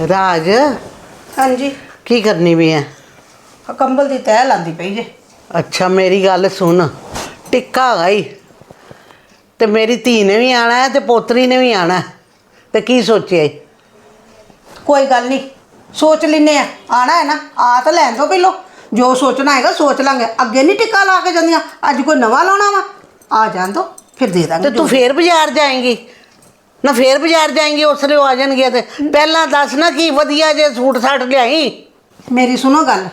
ਰਾਜ ਹਾਂਜੀ। ਕੀ ਕਰਨੀ ਵੀ ਹੈ ਆਹ ਕੰਬਲ ਦੀ ਤਹਿ ਲਾਂਦੀ ਪਈ ਜੇ। ਅੱਛਾ ਮੇਰੀ ਗੱਲ ਸੁਣ। ਟਿੱਕਾ ਹੈਗਾ ਈ। ਤੇ ਮੇਰੀ ਧੀ ਨੇ ਵੀ ਆਣਾ ਹੈ ਤੇ ਪੋਤਰੀ ਨੇ ਵੀ ਆਣਾ ਹੈ। ਤੇ ਕੀ ਸੋਚਿਆ ਈ? ਕੋਈ ਗੱਲ ਨਹੀਂ ਸੋਚ ਲੈਨੇ ਆ। ਆਣਾ ਹੈ ਨਾ ਆ ਤਾਂ ਲੈਣ ਤੋਂ ਪਹਿਲੋਂ। ਜੋ ਸੋਚਣਾ ਹੈਗਾ ਸੋਚ ਲਾਂਗੇ। ਅੱਗੇ ਨਹੀਂ ਟਿੱਕਾ ਲਾ ਕੇ ਜਾਂਦੀਆਂ। ਅੱਜ ਕੋਈ ਨਵਾਂ ਲਾਉਣਾ ਵਾ? ਆ ਜਾਣ ਦੋ ਫਿਰ ਦੇ ਦਾਂਗੇ ਤੇ ਤੂੰ ਫੇਰ ਬਾਜ਼ਾਰ ਜਾਏਂਗੀ? ਨਾ ਫੇਰ ਬਾਜ਼ਾਰ ਜਾਏਂਗੀ ਉਸ ਲਈ ਉਹ ਆ ਜਾਣਗੇ ਤੇ। ਪਹਿਲਾਂ ਦੱਸ ਨਾ ਕੀ ਵਧੀਆ ਜੇ ਸੂਟ ਸਾਟ ਲਿਆਈ। ਮੇਰੀ ਸੁਣੋ ਗੱਲ।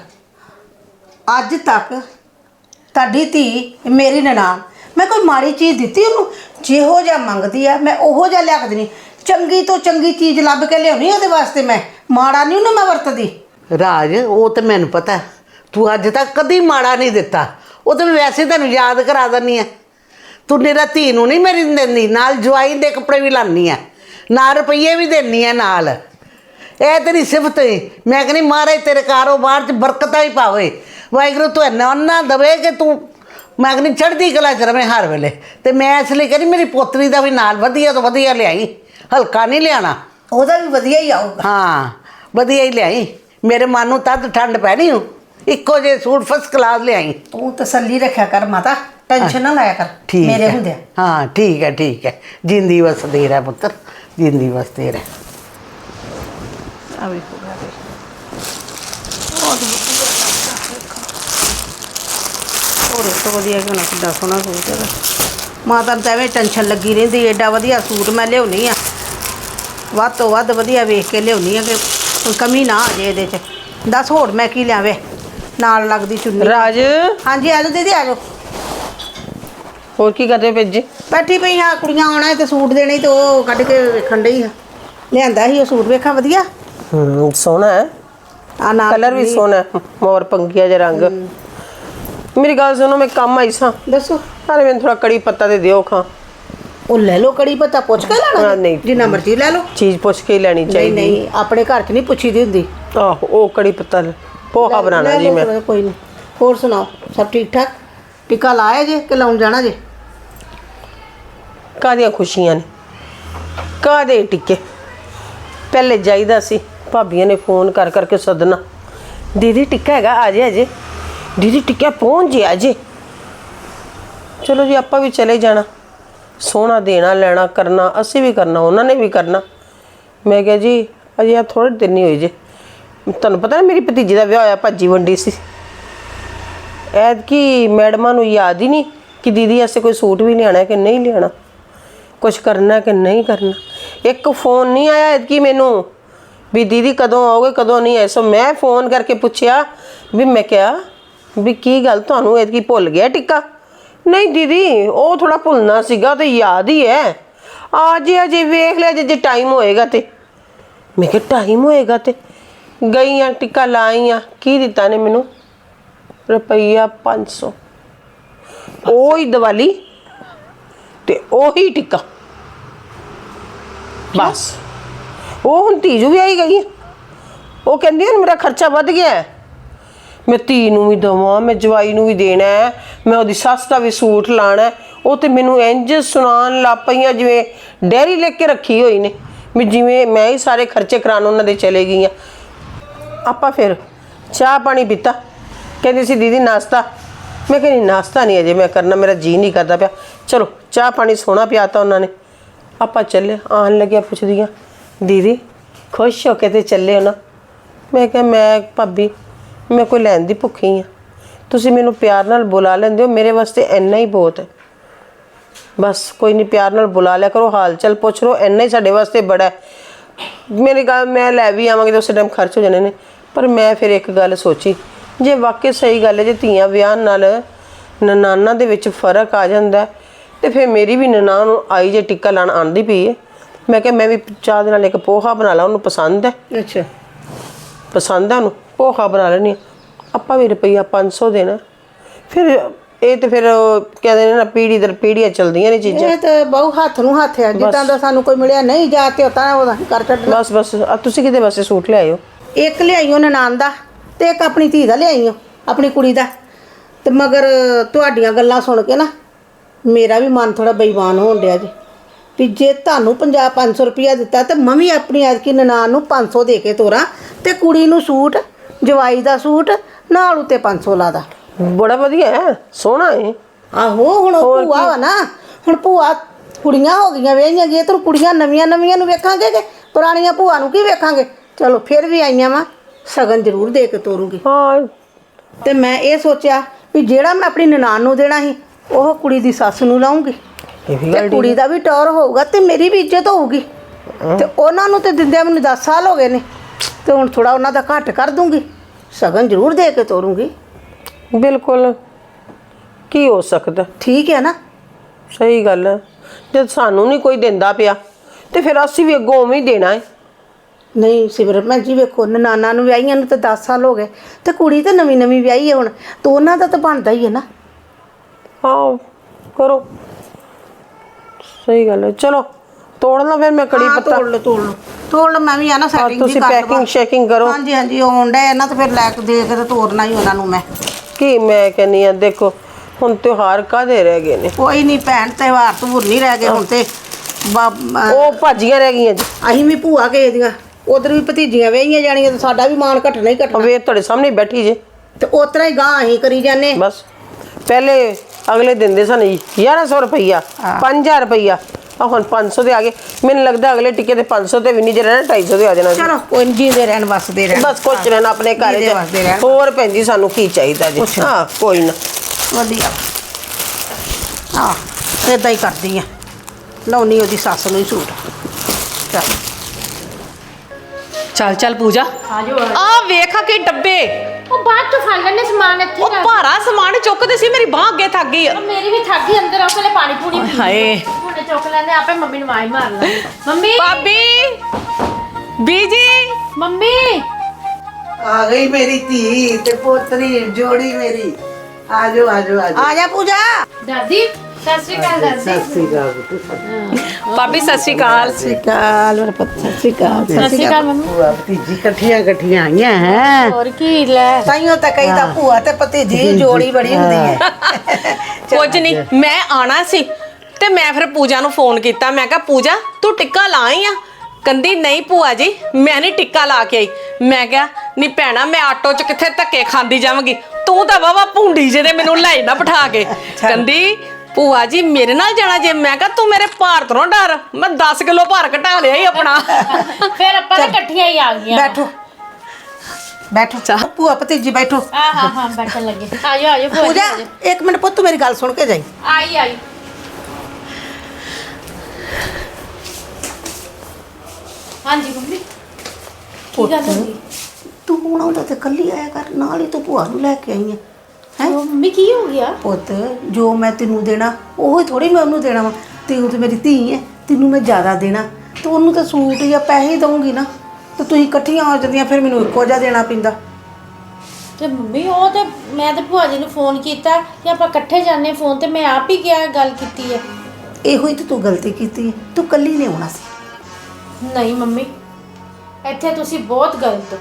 ਅੱਜ ਤੱਕ ਤੁਹਾਡੀ ਧੀ ਮੇਰੀ ਨਨਾਣ ਮੈਂ ਕੋਈ ਮਾੜੀ ਚੀਜ਼ ਦਿੱਤੀ ਉਹਨੂੰ? ਜਿਹੋ ਜਿਹਾ ਮੰਗਦੀ ਆ ਮੈਂ ਉਹੋ ਜਿਹਾ ਲਿਆ ਕੇ ਦੇਣੀ ਚੰਗੀ ਤੋਂ ਚੰਗੀ ਚੀਜ਼ ਲੱਭ ਕੇ ਲਿਆਉਣੀ ਉਹਦੇ ਵਾਸਤੇ ਮੈਂ। ਮਾੜਾ ਨਹੀਂ ਉਹਨੂੰ ਮੈਂ ਵਰਤਦੀ। ਰਾਜ ਉਹ ਤੇ ਮੈਨੂੰ ਪਤਾ। ਤੂੰ ਅੱਜ ਤੱਕ ਕਦੀ ਮਾੜਾ ਨਹੀਂ ਦਿੱਤਾ। ਉਹ ਤੇ ਮੈਂ ਵੈਸੇ ਤੈਨੂੰ ਯਾਦ ਕਰਾ ਦਿੰਨੀ ਆ। ਤੂੰ ਮੇਰਾ ਧੀ ਨੂੰ ਨਹੀਂ ਮੇਰੀ ਨੂੰ ਦਿੰਦੀ ਨਾਲ ਜਵਾਈ ਦੇ ਕੱਪੜੇ ਵੀ ਲਾਨੀ ਆ ਨਾਲ ਰੁਪਈਏ ਵੀ ਦੇਣੀ ਆ ਨਾਲ। ਇਹ ਤੇਰੀ ਸਿਫਤ ਹੈ ਮੈਂ ਕਹਿੰਦੀ ਮਾਰੇ ਤੇਰੇ ਕਾਰੋਬਾਰ 'ਚ ਬਰਕਤਾਂ ਹੀ ਪਾਵੇ। ਵਾਹਿਗੁਰੂ ਤੂੰ ਇੰਨਾ ਨਾ ਦਵੇ ਕਿ ਤੂੰ ਮੈਂ ਕਹਿੰਦੀ ਚੜ੍ਹਦੀ ਕਲਾ 'ਚ ਰਵੇਂ ਹਰ ਵੇਲੇ। ਤੇ ਮੈਂ ਇਸ ਲਈ ਕਹਿੰਦੀ ਮੇਰੀ ਪੋਤਰੀ ਦਾ ਵੀ ਨਾਲ ਵਧੀਆ ਤੋਂ ਵਧੀਆ ਲਿਆਈ। ਹਲਕਾ ਨਹੀਂ ਲਿਆਣਾ ਉਹਦਾ ਵੀ ਵਧੀਆ ਹੀ ਆਊਗਾ। ਹਾਂ ਵਧੀਆ ਹੀ ਲਿਆਈ। ਮੇਰੇ ਮਨ ਨੂੰ ਤਦ ਠੰਡ ਪੈਣੀ ਹੂੰ ਇੱਕੋ ਜਿਹੇ ਸੂਟ ਫਸਟ ਕਲਾਸ ਲਿਆਈ। ਤੂੰ ਤਸੱਲੀ ਰੱਖਿਆ ਕਰ ਮਾਤਾ। ਟੈਨਸ਼ਨ ਨਾ ਲਾਇਆ ਕਰ ਠੀਕ ਮੇਰੇ ਹੈ। ਹੁੰਦੇ ਹਾਂ ਠੀਕ ਹੈ ਠੀਕ ਹੈ। ਜਿੰਦੀ ਵਸਦੇ ਰਹਿ ਪੁੱਤਰ ਜਿੰਦੀ ਵਸਦੇ ਰਹਿ। ਆ ਵੇਖੋ ਆ ਵੇਖੋ। ਹੋਰ ਇਹ ਤੋਂ ਵਧੀਆ ਕਿ ਨਾ ਕਿੱਡਾ ਸੋਹਣਾ ਸੂਟ ਹੈਗਾ ਮਾਤਾ ਨੂੰ ਤਾਂ ਐਵੇਂ ਟੈਨਸ਼ਨ ਲੱਗੀ ਰਹਿੰਦੀ ਐਡਾ ਵਧੀਆ ਸੂਟ ਮੈਂ ਲਿਆਉਣੀ ਆ। ਵੱਧ ਤੋਂ ਵੱਧ ਵਧੀਆ ਵੇਖ ਕੇ ਲਿਆਉਣੀ ਆ ਕਿ ਕੋਈ ਕਮੀ ਨਾ ਆ ਜੇ ਇਹਦੇ 'ਚ। ਦੱਸ ਹੋਰ ਮੈਂ ਕੀ ਲਿਆਵੇ? ਨਾਲ ਲੱਗਦੀ ਚੁੰਨੀ। ਰਾਜ। ਹਾਂਜੀ ਆ ਜਾਓ ਦੀਦੀ ਆ ਜਾਓ। ਹੋਰ ਕੀ ਕਰਦੇ ਭੇਜੇ? ਬੈਠੀ ਪਈ ਆ ਕੁੜੀਆਂ ਆਉਣਾ ਤੇ ਸੂਟ ਦੇਣੇ ਤੇ ਉਹ ਕੱਢ ਕੇ ਵੇਖਣ ਡਈ ਆ। ਲਿਆਂਦਾ ਸੀ ਉਹ ਸੂਟ ਵੇਖਾਂ ਵਧੀਆ? ਹੂੰ ਸੋਹਣਾ ਹੈ। ਆ ਨਾਲ ਕਲਰ ਵੀ। ਸੋਹਣਾ ਹੈ ਮੋਰ ਪੰਖੀਆ ਜਿਹਾ ਰੰਗ। ਮੇਰੀ ਗੱਲ ਸੁਣੋ ਮੈਂ ਕੰਮ ਆਈ ਸਾਂ। ਦੱਸੋ। ਅਰੇ ਮੈਨੂੰ ਥੋੜਾ ਕੜੀ ਪੱਤਾ ਦੇ ਦਿਓ ਖਾਂ। ਉਹ ਲੈ ਲਓ ਕੜੀ ਪੱਤਾ ਪੁੱਛ ਕੇ ਲੈਣਾ ਹਾਂ, ਨਹੀਂ। ਜਿੰਨਾ ਮਰਜ਼ੀ ਲੈ ਲਓ। ਚੀਜ਼ ਪੁੱਛ ਕੇ ਹੀ ਲੈਣੀ ਨਹੀਂ ਚਾਹੀਦੀ। ਨਹੀਂ ਆਪਣੇ ਘਰ 'ਚ ਨਹੀਂ ਪੁੱਛੀ ਦੀ ਹੁੰਦੀ। ਆਹੋ ਉਹ ਕੜੀ ਪੱਤਾ ਲੈ- ਪੋਹਾ ਲੈ- ਬਣਾਉਣਾ ਲੈ ਜੀ ਲਓ ਮੈਂ। ਫਿਰ, ਕੋਈ ਨਹੀਂ ਹੋਰ ਸੁਣਾਓ ਸਭ ਠੀਕ ਠਾਕ ਟਿੱਕਾ ਲਾਇਆ ਜੇ ਕਿ ਲਾਉਣ ਜਾਣਾ ਜੇ? ਕਾਹਦੀਆਂ ਖੁਸ਼ੀਆਂ ਨੇ? ਕਾਹਦੇ ਟਿੱਕੇ? ਪਹਿਲੇ ਜਾਈਦਾ ਸੀ, ਭਾਬੀਆਂ ਨੇ ਫੋਨ ਕਰ ਕਰਕੇ ਸੱਦਣਾ। ਦੀਦੀ ਟਿੱਕਾ ਹੈਗਾ, ਆ ਜੇ ਅਜੇ ਦੀਦੀ ਟਿੱਕਾ ਪਹੁੰਚ ਜੇ ਅਜੇ ਚਲੋ ਜੀ, ਆਪਾਂ ਵੀ ਚਲੇ ਜਾਣਾ। ਸੋਹਣਾ ਦੇਣਾ, ਲੈਣਾ, ਕਰਨਾ, ਅਸੀਂ ਵੀ ਕਰਨਾ, ਉਹਨਾਂ ਨੇ ਵੀ ਕਰਨਾ। ਮੈਂ ਕਿਹਾ ਜੀ, ਅਜੇ ਆ ਥੋੜੇ ਦਿਨ ਨਹੀਂ ਹੋਏ ਜੇ। ਤੁਹਾਨੂੰ ਪਤਾ ਨਾ, ਮੇਰੀ ਭਤੀਜੀ ਦਾ ਵਿਆਹ ਹੋਇਆ, ਭੱਜੀ ਵੰਡੀ ਸੀ। ਐਤਕੀ ਮੈਡਮਾਂ ਨੂੰ ਯਾਦ ਹੀ ਨਹੀਂ ਕਿ ਦੀਦੀ ਐਸੇ ਕੋਈ ਸੂਟ ਵੀ ਲਿਆਣਾ ਕਿ ਨਹੀਂ ਲਿਆਣਾ ਕੁਝ ਕਰਨਾ ਕਿ ਨਹੀਂ ਕਰਨਾ? ਇੱਕ ਫੋਨ ਨਹੀਂ ਆਇਆ ਐਤਕੀ ਮੈਨੂੰ ਵੀ ਦੀਦੀ ਕਦੋਂ ਆਓਗੇ, ਕਦੋਂ ਨਹੀਂ ਆਏ? ਸੋ ਮੈਂ ਫੋਨ ਕਰਕੇ ਪੁੱਛਿਆ ਵੀ ਮੈਂ ਕਿਹਾ ਵੀ ਕੀ ਗੱਲ ਤੁਹਾਨੂੰ ਐਤਕੀ ਭੁੱਲ ਗਿਆ ਟਿੱਕਾ? ਨਹੀਂ ਦੀਦੀ, ਉਹ ਥੋੜਾ ਭੁੱਲਣਾ ਸੀਗਾ ਤੇ ਯਾਦ ਹੀ ਹੈ। ਆ ਜੇ ਅਜੇ ਵੇਖ ਲਿਆ ਜੇ ਜੇ ਟਾਈਮ ਹੋਏਗਾ ਤੇ। ਮੈਂ ਕਿਹਾ ਟਾਈਮ ਹੋਏਗਾ ਤੇ। ਗਈ ਆ ਟਿੱਕਾ ਲਾਈ ਆ ਕੀ ਦਿੱਤਾ ਨੇ ਮੈਨੂੰ? ਰੁਪਈਆ 500 ਹੀ ਦੀਵਾਲੀ ਤੇ ਉਹੀ ਟਿੱਕਾ। ਬਸ। ਉਹ ਹੁਣ ਧੀਜੂ ਵੀ ਆਈ ਗਈ ਹੈ। ਉਹ ਕਹਿੰਦੀ ਹੁਣ ਮੇਰਾ ਖਰਚਾ ਵੱਧ ਗਿਆ ਹੈ। ਮੈਂ ਧੀ ਨੂੰ ਵੀ ਦਵਾਂ ਮੈਂ ਜਵਾਈ ਨੂੰ ਵੀ ਦੇਣਾ ਹੈ। ਮੈਂ ਉਹਦੀ ਸੱਸ ਦਾ ਵੀ ਸੂਟ ਲਾਣਾ ਹੈ। ਉਹ ਤੇ ਮੈਨੂੰ ਇੰਜ ਸੁਣਾਉਣ ਲੱਗ ਪਈਆਂ ਜਿਵੇਂ ਡੈਰੀ ਲੈ ਕੇ ਰੱਖੀ ਹੋਈ ਨੇ। ਵੀ ਜਿਵੇਂ ਮੈਂ ਹੀ ਸਾਰੇ ਖਰਚੇ ਕਰਾਉਣ ਉਹਨਾਂ ਦੇ ਚਲੇ ਗਈ ਆ ਆਪਾਂ ਫਿਰ ਚਾਹ ਪਾਣੀ ਪੀਤਾ। ਕਹਿੰਦੀ ਸੀ ਦੀਦੀ ਨਾਸ਼ਤਾ। ਮੈਂ ਕਹਿੰਦੀ ਨਾਸ਼ਤਾ ਨਹੀਂ ਅਜੇ ਮੈਂ ਕਰਨਾ ਮੇਰਾ ਜੀ ਨਹੀਂ ਕਰਦਾ ਪਿਆ। ਚਲੋ, ਚਾਹ ਪਾਣੀ ਸੋਹਣਾ ਪਿਆਤਾ ਉਹਨਾਂ ਨੇ। ਆਪਾਂ ਚੱਲੇ ਆਣ ਲੱਗਿਆ ਪੁੱਛਦੀਆਂ, ਦੀਦੀ, ਖੁਸ਼ ਹੋ ਕੇ ਤੇ ਚੱਲੇ ਹੋ ਨਾ? ਮੈਂ ਕਿਹਾ, ਮੈਂ ਭਾਬੀ, ਮੈਂ ਕੋਈ ਲੈਣ ਦੀ ਭੁੱਖੀ ਆ। ਤੁਸੀਂ ਮੈਨੂੰ ਪਿਆਰ ਨਾਲ ਬੁਲਾ ਲੈਂਦੇ ਹੋ, ਮੇਰੇ ਵਾਸਤੇ ਇੰਨਾ ਹੀ ਬਹੁਤ ਹੈ। ਬਸ ਕੋਈ ਨਹੀਂ ਪਿਆਰ ਨਾਲ ਬੁਲਾ ਲਿਆ ਕਰੋ, ਹਾਲ ਚਾਲ ਪੁੱਛ ਲਓ, ਇੰਨਾ ਹੀ ਸਾਡੇ ਵਾਸਤੇ ਬੜਾ ਹੈ। ਮੇਰੀ ਗੱਲ, ਮੈਂ ਲੈ ਵੀ ਆਵਾਂਗੀ ਤਾਂ ਉਸੇ ਟਾਈਮ ਖਰਚ ਹੋ ਜਾਣੇ ਨੇ। ਪਰ ਮੈਂ ਫਿਰ ਇੱਕ ਗੱਲ ਸੋਚੀ, ਜੇ ਵਾਕਿਆ ਸਹੀ ਗੱਲ ਹੈ, ਜੇ ਧੀਆਂ ਵਿਆਹ ਨਾਲ ਨਨਾਨਾ ਦੇ ਵਿੱਚ ਫ਼ਰਕ ਆ ਜਾਂਦਾ ਤੇ ਫਿਰ ਮੇਰੀ ਵੀ ਨਨਾਣ ਨੂੰ ਆਈ ਜੇ ਟਿੱਕਾ ਲਾਣ ਆਂਦੀ ਪਈ ਹੈ ਮੈਂ ਕਿਹਾ ਮੈਂ ਵੀ ਚਾਹ ਦੇ ਨਾਲ ਇੱਕ ਪੋਹਾ ਬਣਾ ਲਾ ਉਹਨੂੰ ਪਸੰਦ ਹੈ। ਅੱਛਾ। ਪਸੰਦ ਆ ਉਹਨੂੰ ਪੋਹਾ ਬਣਾ ਲੈਣੀ। ਆਪਾਂ ਵੀ ਰੁਪਈਆ 500 ਦੇਣਾ। ਫਿਰ ਇਹ ਤੇ ਫਿਰ ਉਹ ਕਹਿੰਦੇ ਨੇ ਨਾ ਪੀੜੀ ਦਰ ਪੀੜੀਆਂ ਚਲਦੀਆਂ ਨੇ ਚੀਜ਼ਾਂ। ਇਹ ਤਾਂ ਬਹੁ ਹੱਥ ਨੂੰ ਹੱਥ ਆ ਜਿੱਦਾਂ ਦਾ ਸਾਨੂੰ ਕੋਈ ਮਿਲਿਆ ਨਹੀਂ ਜਾ ਤੇ ਤਾਂ ਉਹਦਾ ਕਰ ਛੱਡਣਾ ਬਸ ਬਸ ਆ ਤੁਸੀਂ ਕਿਤੇ ਵਾਸਤੇ ਸੂਟ ਲਿਆਇਓ ਇੱਕ ਲਿਆਈਓ ਨਨਾਣ ਦਾ ਤੇ ਇੱਕ ਆਪਣੀ ਧੀ ਦਾ ਲਿਆਈਓ ਆਪਣੀ ਕੁੜੀ ਦਾ। ਤੇ ਮਗਰ ਤੁਹਾਡੀਆਂ ਗੱਲਾਂ ਸੁਣ ਕੇ ਨਾ ਮੇਰਾ ਵੀ ਮਨ ਥੋੜਾ ਬੇਈਮਾਨ ਹੋਣ ਡਿਆ ਜੀ। ਵੀ ਜੇ ਤੁਹਾਨੂੰ 50 500 ਰੁਪਇਆ ਦਿੱਤਾ ਤੇ ਮੈਂ ਵੀ ਆਪਣੀ ਐਤਕੀ ਨਨਾਣ ਨੂੰ 500 ਦੇ ਕੇ ਤੋਰਾਂ ਤੇ ਕੁੜੀ ਨੂੰ ਸੂਟ ਜਵਾਈ ਦਾ ਸੂਟ ਨਾਲ ਉਤੇ 500 ਲਾ ਦਾ। ਬੜਾ ਵਧੀਆ ਹੈ ਸੋਹਣਾ ਹੈ। ਆਹੋ ਹੁਣ ਉਹ ਭੂਆ ਵਾ ਨਾ ਹੁਣ ਭੂਆ ਕੁੜੀਆਂ ਹੋ ਗਈਆਂ ਵਿਆਹੀਆਂ ਗਈਆਂ ਤੇ ਕੁੜੀਆਂ ਨਵੀਆਂ ਨਵੀਆਂ ਨੂੰ ਵੇਖਾਂਗੇ ਕਿ ਪੁਰਾਣੀਆਂ ਭੂਆ ਨੂੰ ਕੀ ਵੇਖਾਂਗੇ? ਚਲੋ ਫਿਰ ਵੀ ਆਈਆਂ ਵਾ ਸਗਨ ਜ਼ਰੂਰ ਦੇ ਕੇ ਤੋਰੂੰਗੀ। ਹਾਂ। ਤੇ ਮੈਂ ਇਹ ਸੋਚਿਆ ਵੀ ਜਿਹੜਾ ਮੈਂ ਆਪਣੀ ਨਨਾਣ ਨੂੰ ਦੇਣਾ ਸੀ ਉਹ ਕੁੜੀ ਦੀ ਸੱਸ ਨੂੰ ਲਾਉਂਗੀ। ਇਹ ਵੀ ਤੇ ਗੱਲ ਕੁੜੀ ਦਾ ਵੀ ਟੌਰ ਹੋਊਗਾ ਤੇ ਮੇਰੀ ਵੀ ਇੱਜ਼ਤ ਹੋਊਗੀ। ਤੇ ਉਹਨਾਂ ਨੂੰ ਤੇ ਦਿੰਦਿਆਂ ਮੈਨੂੰ 10 ਸਾਲ ਹੋ ਗਏ ਨੇ। ਤੇ ਹੁਣ ਥੋੜਾ ਉਹਨਾਂ ਦਾ ਘੱਟ ਕਰ ਦੂੰਗੀ। ਸਗਨ ਜ਼ਰੂਰ ਦੇ ਕੇ ਤੋਰੂੰਗੀ। ਬਿਲਕੁਲ। ਕੀ ਹੋ ਸਕਦਾ? ਠੀਕ ਹੈ ਨਾ? ਸਹੀ ਗੱਲ ਹੈ। ਜਦ ਸਾਨੂੰ ਨਹੀਂ ਕੋਈ ਦਿੰਦਾ ਪਿਆ ਤੇ ਫਿਰ ਅਸੀਂ ਵੀ ਅੱਗੋਂ ਉਵੇਂ ਹੀ ਦੇਣਾ ਹੈ। ਨਹੀਂ ਸਿਮਰਤ ਭੈਣ ਜੀ ਵੇਖੋ ਨਨਾਨਾ ਨੂੰ ਵਿਆਹੀਆਂ ਨੂੰ ਤਾਂ 10 ਸਾਲ ਹੋ ਗਏ। ਤੇ ਕੁੜੀ ਤਾਂ ਨਵੀਂ ਨਵੀਂ ਵਿਆਹੀ ਹੈ ਹੁਣ। ਤੇ ਉਹਨਾਂ ਦਾ ਤਾਂ ਬਣਦਾ ਹੀ ਹੈ ਨਾ। ਹਾਂ ਕਰੋ। ਸਹੀ ਗੱਲ ਹੈ। ਚਲੋ ਤੋੜ ਲਾ ਫਿਰ ਮੈਂ ਕੜੀ ਹਾਂ, ਪੱਤਾ। ਤੋੜ ਲਓ ਤੋੜ ਲਓ। ਤੋੜ ਲਓ ਮੈਂ ਵੀ ਆ ਨਾ ਸੈਟਿੰਗ ਤੁਸੀਂ packing ਸ਼ੈਕਿੰਗ ਕਰੋ। ਹਾਂਜੀ ਹਾਂਜੀ ਆਉਣ ਡਿਆ ਨਾ ਤੇ ਫਿਰ ਲੈ ਕੇ ਦੇ ਕੇ ਤੇ ਤੋੜਨਾ ਹੀ ਉਹਨਾਂ ਨੂੰ ਮੈਂ। ਕੀ ਮੈਂ ਕਹਿੰਨੀ ਆ ਦੇਖੋ ਹੁਣ ਤਿਉਹਾਰ ਕਾਦੇ ਰਹਿ ਗਏ ਨੇ? ਕੋਈ ਨਹੀਂ ਭੈਣ ਤਿਉਹਾਰ ਤੂਰ ਨਹੀਂ ਰਹਿ ਗਏ ਹੁਣ ਤੇ। ਬਾ- ਅਹ ਉਹ ਭਾਜੀਆਂ ਰਹਿ ਗਈਆਂ ਜੀ। ਅਸੀਂ ਵੀ ਭੂਆ ਕੇ ਦੀਆਂ। ਉਧਰ ਵੀ ਭਤੀਜੀਆਂ ਵਿਆਹੀਆਂ ਜਾਣੀਆਂ ਤੇ ਸਾਡਾ ਵੀ ਮਾਨ ਘਟਣਾ ਹੀ ਘਟਣਾ। ਵੇ ਤੁਹਾਡੇ ਸਾਹਮਣੇ ਬੈਠੀ ਜੇ। ਤੇ ਉਤਰਾ ਹੀ ਗਾਂ ਅਸੀਂ ਕਰੀ ਜਾਂਦੇ। ਬਸ। ਪਹਿਲੇ ਅਗਲੇ ਦਿੰਦੇ ਸਨ 1100 ਰੁਪਈਆ 5000 ਰੁਪਈਆ। ਆ ਹੁਣ 500 ਦੇ ਆ ਗਏ। ਮੈਨੂੰ ਲੱਗਦਾ ਅਗਲੇ ਟਿੱਕੇ ਤੇ 500 ਤੇ ਵੀ ਨਹੀਂ ਜੇ ਰਹਿਣਾ 250 ਦੇ ਆ ਜਾਣਾ ਸੀ। ਚਲੋ ਕੋਈ ਨੀ, ਜੀਂਦੇ ਰਹਿਣ ਵਸਦੇ ਰਹਿਣ। ਬਸ ਕੁਛ ਰਹਿਣਾ ਆਪਣੇ ਘਰ ਜੀਂਦੇ ਵਸਦੇ ਰਹਿਣ। ਚ ਹੋਰ ਭੈਣ ਜੀ ਸਾਨੂੰ ਕੀ ਚਾਹੀਦਾ ਜੀ? ਕੁਛ। ਹਾਂ ਕੋਈ ਨਾ। ਵਧੀਆ। ਆ ਇਦਾਂ ਹੀ ਕਰਦੀ ਆ। ਲਾਉਣੀ ਉਹਦੀ ਸੱਸ ਨੂੰ ਹੀ ਸੂਟ। ਚੱਲ। ਚੱਲ ਚੱਲ ਪੂਜਾ। ਆ ਵੇਖਾ ਕਿ ਡੱਬੇ। ਉਹ ਬਾਅਦ ਚ ਫੜ ਲੈਣੇ ਸਮਾਨ ਇੱਥੇ ਉਹ ਰੱਖ ਭਾਰਾ ਸਮਾਨ ਚੁੱਕਦੇ ਸੀ ਮੇਰੀ ਬਾਹ ਅੱਗੇ ਥੱਕ ਗਈ। ਉਹ ਮੇਰੀ ਵੀ ਥੱਕ ਗਈ ਅੰਦਰ ਆ ਪਹਿਲੇ ਪਾਣੀ ਪੂਣੀ ਪੀ ਹਾਏ। ਹੁਣੇ ਚੁੱਕ ਲੈਣੇ ਆਪੇ ਮੰਮੀ ਨੂੰ ਆਈ ਮਾਰ ਲਾਂ ਮੰਮੀ! ਭਾਬੀ! ਬੀਜੀ! ਮੰਮੀ! ਆ ਗਈ ਮੇਰੀ ਧੀ ਤੇ ਪੋਤਰੀ ਜੋੜੀ ਮੇਰੀ। ਆਜੋ ਆਜੋ ਆਜੋ ਆ ਜਾ ਪੂਜਾ। ਦਾਦੀ ਸਤਿ ਸ਼੍ਰੀ ਅਕਾਲ ਦਾਦੀ। ਸਤਿ ਸ੍ਰੀ ਅਕਾਲ ਪੁੱਤ ਭਾਬੀ ਸਤਿ ਸ਼੍ਰੀ ਅਕਾਲ। ਸਤਿ ਸ਼੍ਰੀ ਅਕਾਲ ਮੇਰੇ ਪੁੱਤ ਸਤਿ ਸ਼੍ਰੀ ਅਕਾਲ। ਸਤਿ ਸ਼੍ਰੀ ਅਕਾਲ ਮੰਮੀ। ਭੂਆ ਭਤੀਜੀ ਇਕੱਠੀਆਂ ਇਕੱਠੀਆਂ ਆਈਆਂ ਹੈ। ਹੋਰ ਕੀ ਲੈ। ਤਾਈਓ ਤਾਂ ਕਈ ਤਾਂ ਭੂਆ ਤੇ ਭਤੀਜੀ ਜੋੜੀ ਬੜੀ ਹੁੰਦੀ ਹੈ। ਕੁਝ ਨਹੀਂ ਮੈਂ ਆਣਾ ਸੀ ਤੇ ਮੈਂ ਫਿਰ ਪੂਜਾ ਨੂੰ ਫੋਨ ਕੀਤਾ। ਮੈਂ ਕਿਹਾ ਪੂਜਾ ਤੂੰ ਟਿੱਕਾ ਲਾ ਆਈ ਆ? ਕੰਦੀ ਨਹੀਂ ਭੂਆ ਜੀ ਮੈਂ ਨਹੀਂ ਟਿੱਕਾ ਲਾ ਕੇ ਆਈ। ਮੈਂ ਕਿਹਾ ਨਹੀਂ ਭੈਣਾ ਮੈਂ ਆਟੋ 'ਚ ਕਿੱਥੇ ਧੱਕੇ ਖਾਂਦੀ ਜਾਵਾਂਗੀ? ਤੂੰ ਤਾਂ ਵਾਵਾ ਭੁੰਡੀ ਜਿਹਦੇ ਮੈਨੂੰ ਲੈ ਨਾ ਬਿਠਾ ਕੇ। ਕੰਦੀ ਭੂਆ ਜੀ ਮੇਰੇ ਨਾਲ ਜਾਣਾ ਜੇ। ਮੈਂ ਕਿਹਾ ਤੂੰ ਮੇਰੇ ਭਾਰ ਤੋਂ ਨਾ ਡਰ। ਮੈਂ 10 ਕਿਲੋ ਭਾਰ ਘਟਾ ਲਿਆ ਹੀ ਆਪਣਾ। ਫਿਰ ਆਪਾਂ ਤਾਂ ਇਕੱਠੀਆਂ ਹੀ ਆ ਗਈਆਂ। ਬੈਠੋ। ਬੈਠੋ। ਭੂਆ ਭਤੀਜੀ ਬੈਠੋ। ਹਾਂ ਹਾਂ ਹਾਂ ਬੈਠਣ ਲੱਗੇ। ਆਜੋ ਆਜੋ ਭੂਆ ਜੀ, ਪੂਜਾ ਆਜੋ। ਇੱਕ ਮਿੰਟ ਪੁੱਤ ਮੇਰੀ ਗੱਲ ਸੁਣ ਕੇ ਜਾਈ। ਆਈ ਆਈ। ਹਾਂਜੀ ਮੰਮੀ। ਕੀ ਗੱਲ ਹੋ ਗਈ? ਤੂੰ ਹੁਣ ਉਹਦਾ ਤੇ ਕੱਲੀ ਆਇਆ ਕਰ। ਨਾਲ ਹੀ ਤੂੰ ਭੂਆ ਨੂੰ ਲੈ ਕੇ ਆਈ ਹੈ ਹੈ? ਮੰਮੀ ਕੀ ਹੋ ਗਿਆ? ਪੁੱਤ ਜੋ ਮੈਂ ਤੈਨੂੰ ਦੇਣਾ ਉਹ ਹੀ ਥੋੜੀ ਮੈਂ ਉਹਨੂੰ ਦੇਣਾ ਵਾ। ਤੇ ਉਹ ਤੇ ਮੇਰੀ ਧੀ ਹੈ ਤੈਨੂੰ ਮੈਂ ਜ਼ਿਆਦਾ ਦੇਣਾ। ਤੇ ਉਹਨੂੰ ਤਾਂ ਸੂਟ ਜਾਂ ਪੈਸੇ ਦਊਂਗੀ ਨਾ ਤੇ ਤੁਸੀਂ ਇਕੱਠੀਆਂ ਹੋ ਜਾਂਦੀਆਂ ਫਿਰ ਮੈਨੂੰ ਇੱਕੋ ਜਿਹਾ ਦੇਣਾ ਪੈਂਦਾ। ਤੇ ਮੰਮੀ ਉਹ ਤੇ ਮੈਂ ਤੇ ਭੂਆ ਜੀ ਨੂੰ ਫੋਨ ਕੀਤਾ ਕਿ ਆਪਾਂ ਇਕੱਠੇ ਜਾਣੇ ਫੋਨ ਤੇ ਮੈਂ ਆਪ ਹੀ ਗਿਆ ਗੱਲ ਕੀਤੀ ਹੈ ਇਹੋ ਹੀ ਤਾਂ ਤੂੰ ਗਲਤੀ ਕੀਤੀ ਹੈ ਤੂੰ ਕੱਲੀ ਨਹੀਂ ਆਉਣਾ ਸੀ। ਨਹੀਂ ਮੰਮੀ ਇੱਥੇ ਤੁਸੀਂ ਬਹੁਤ ਗਲਤ ਹੋ।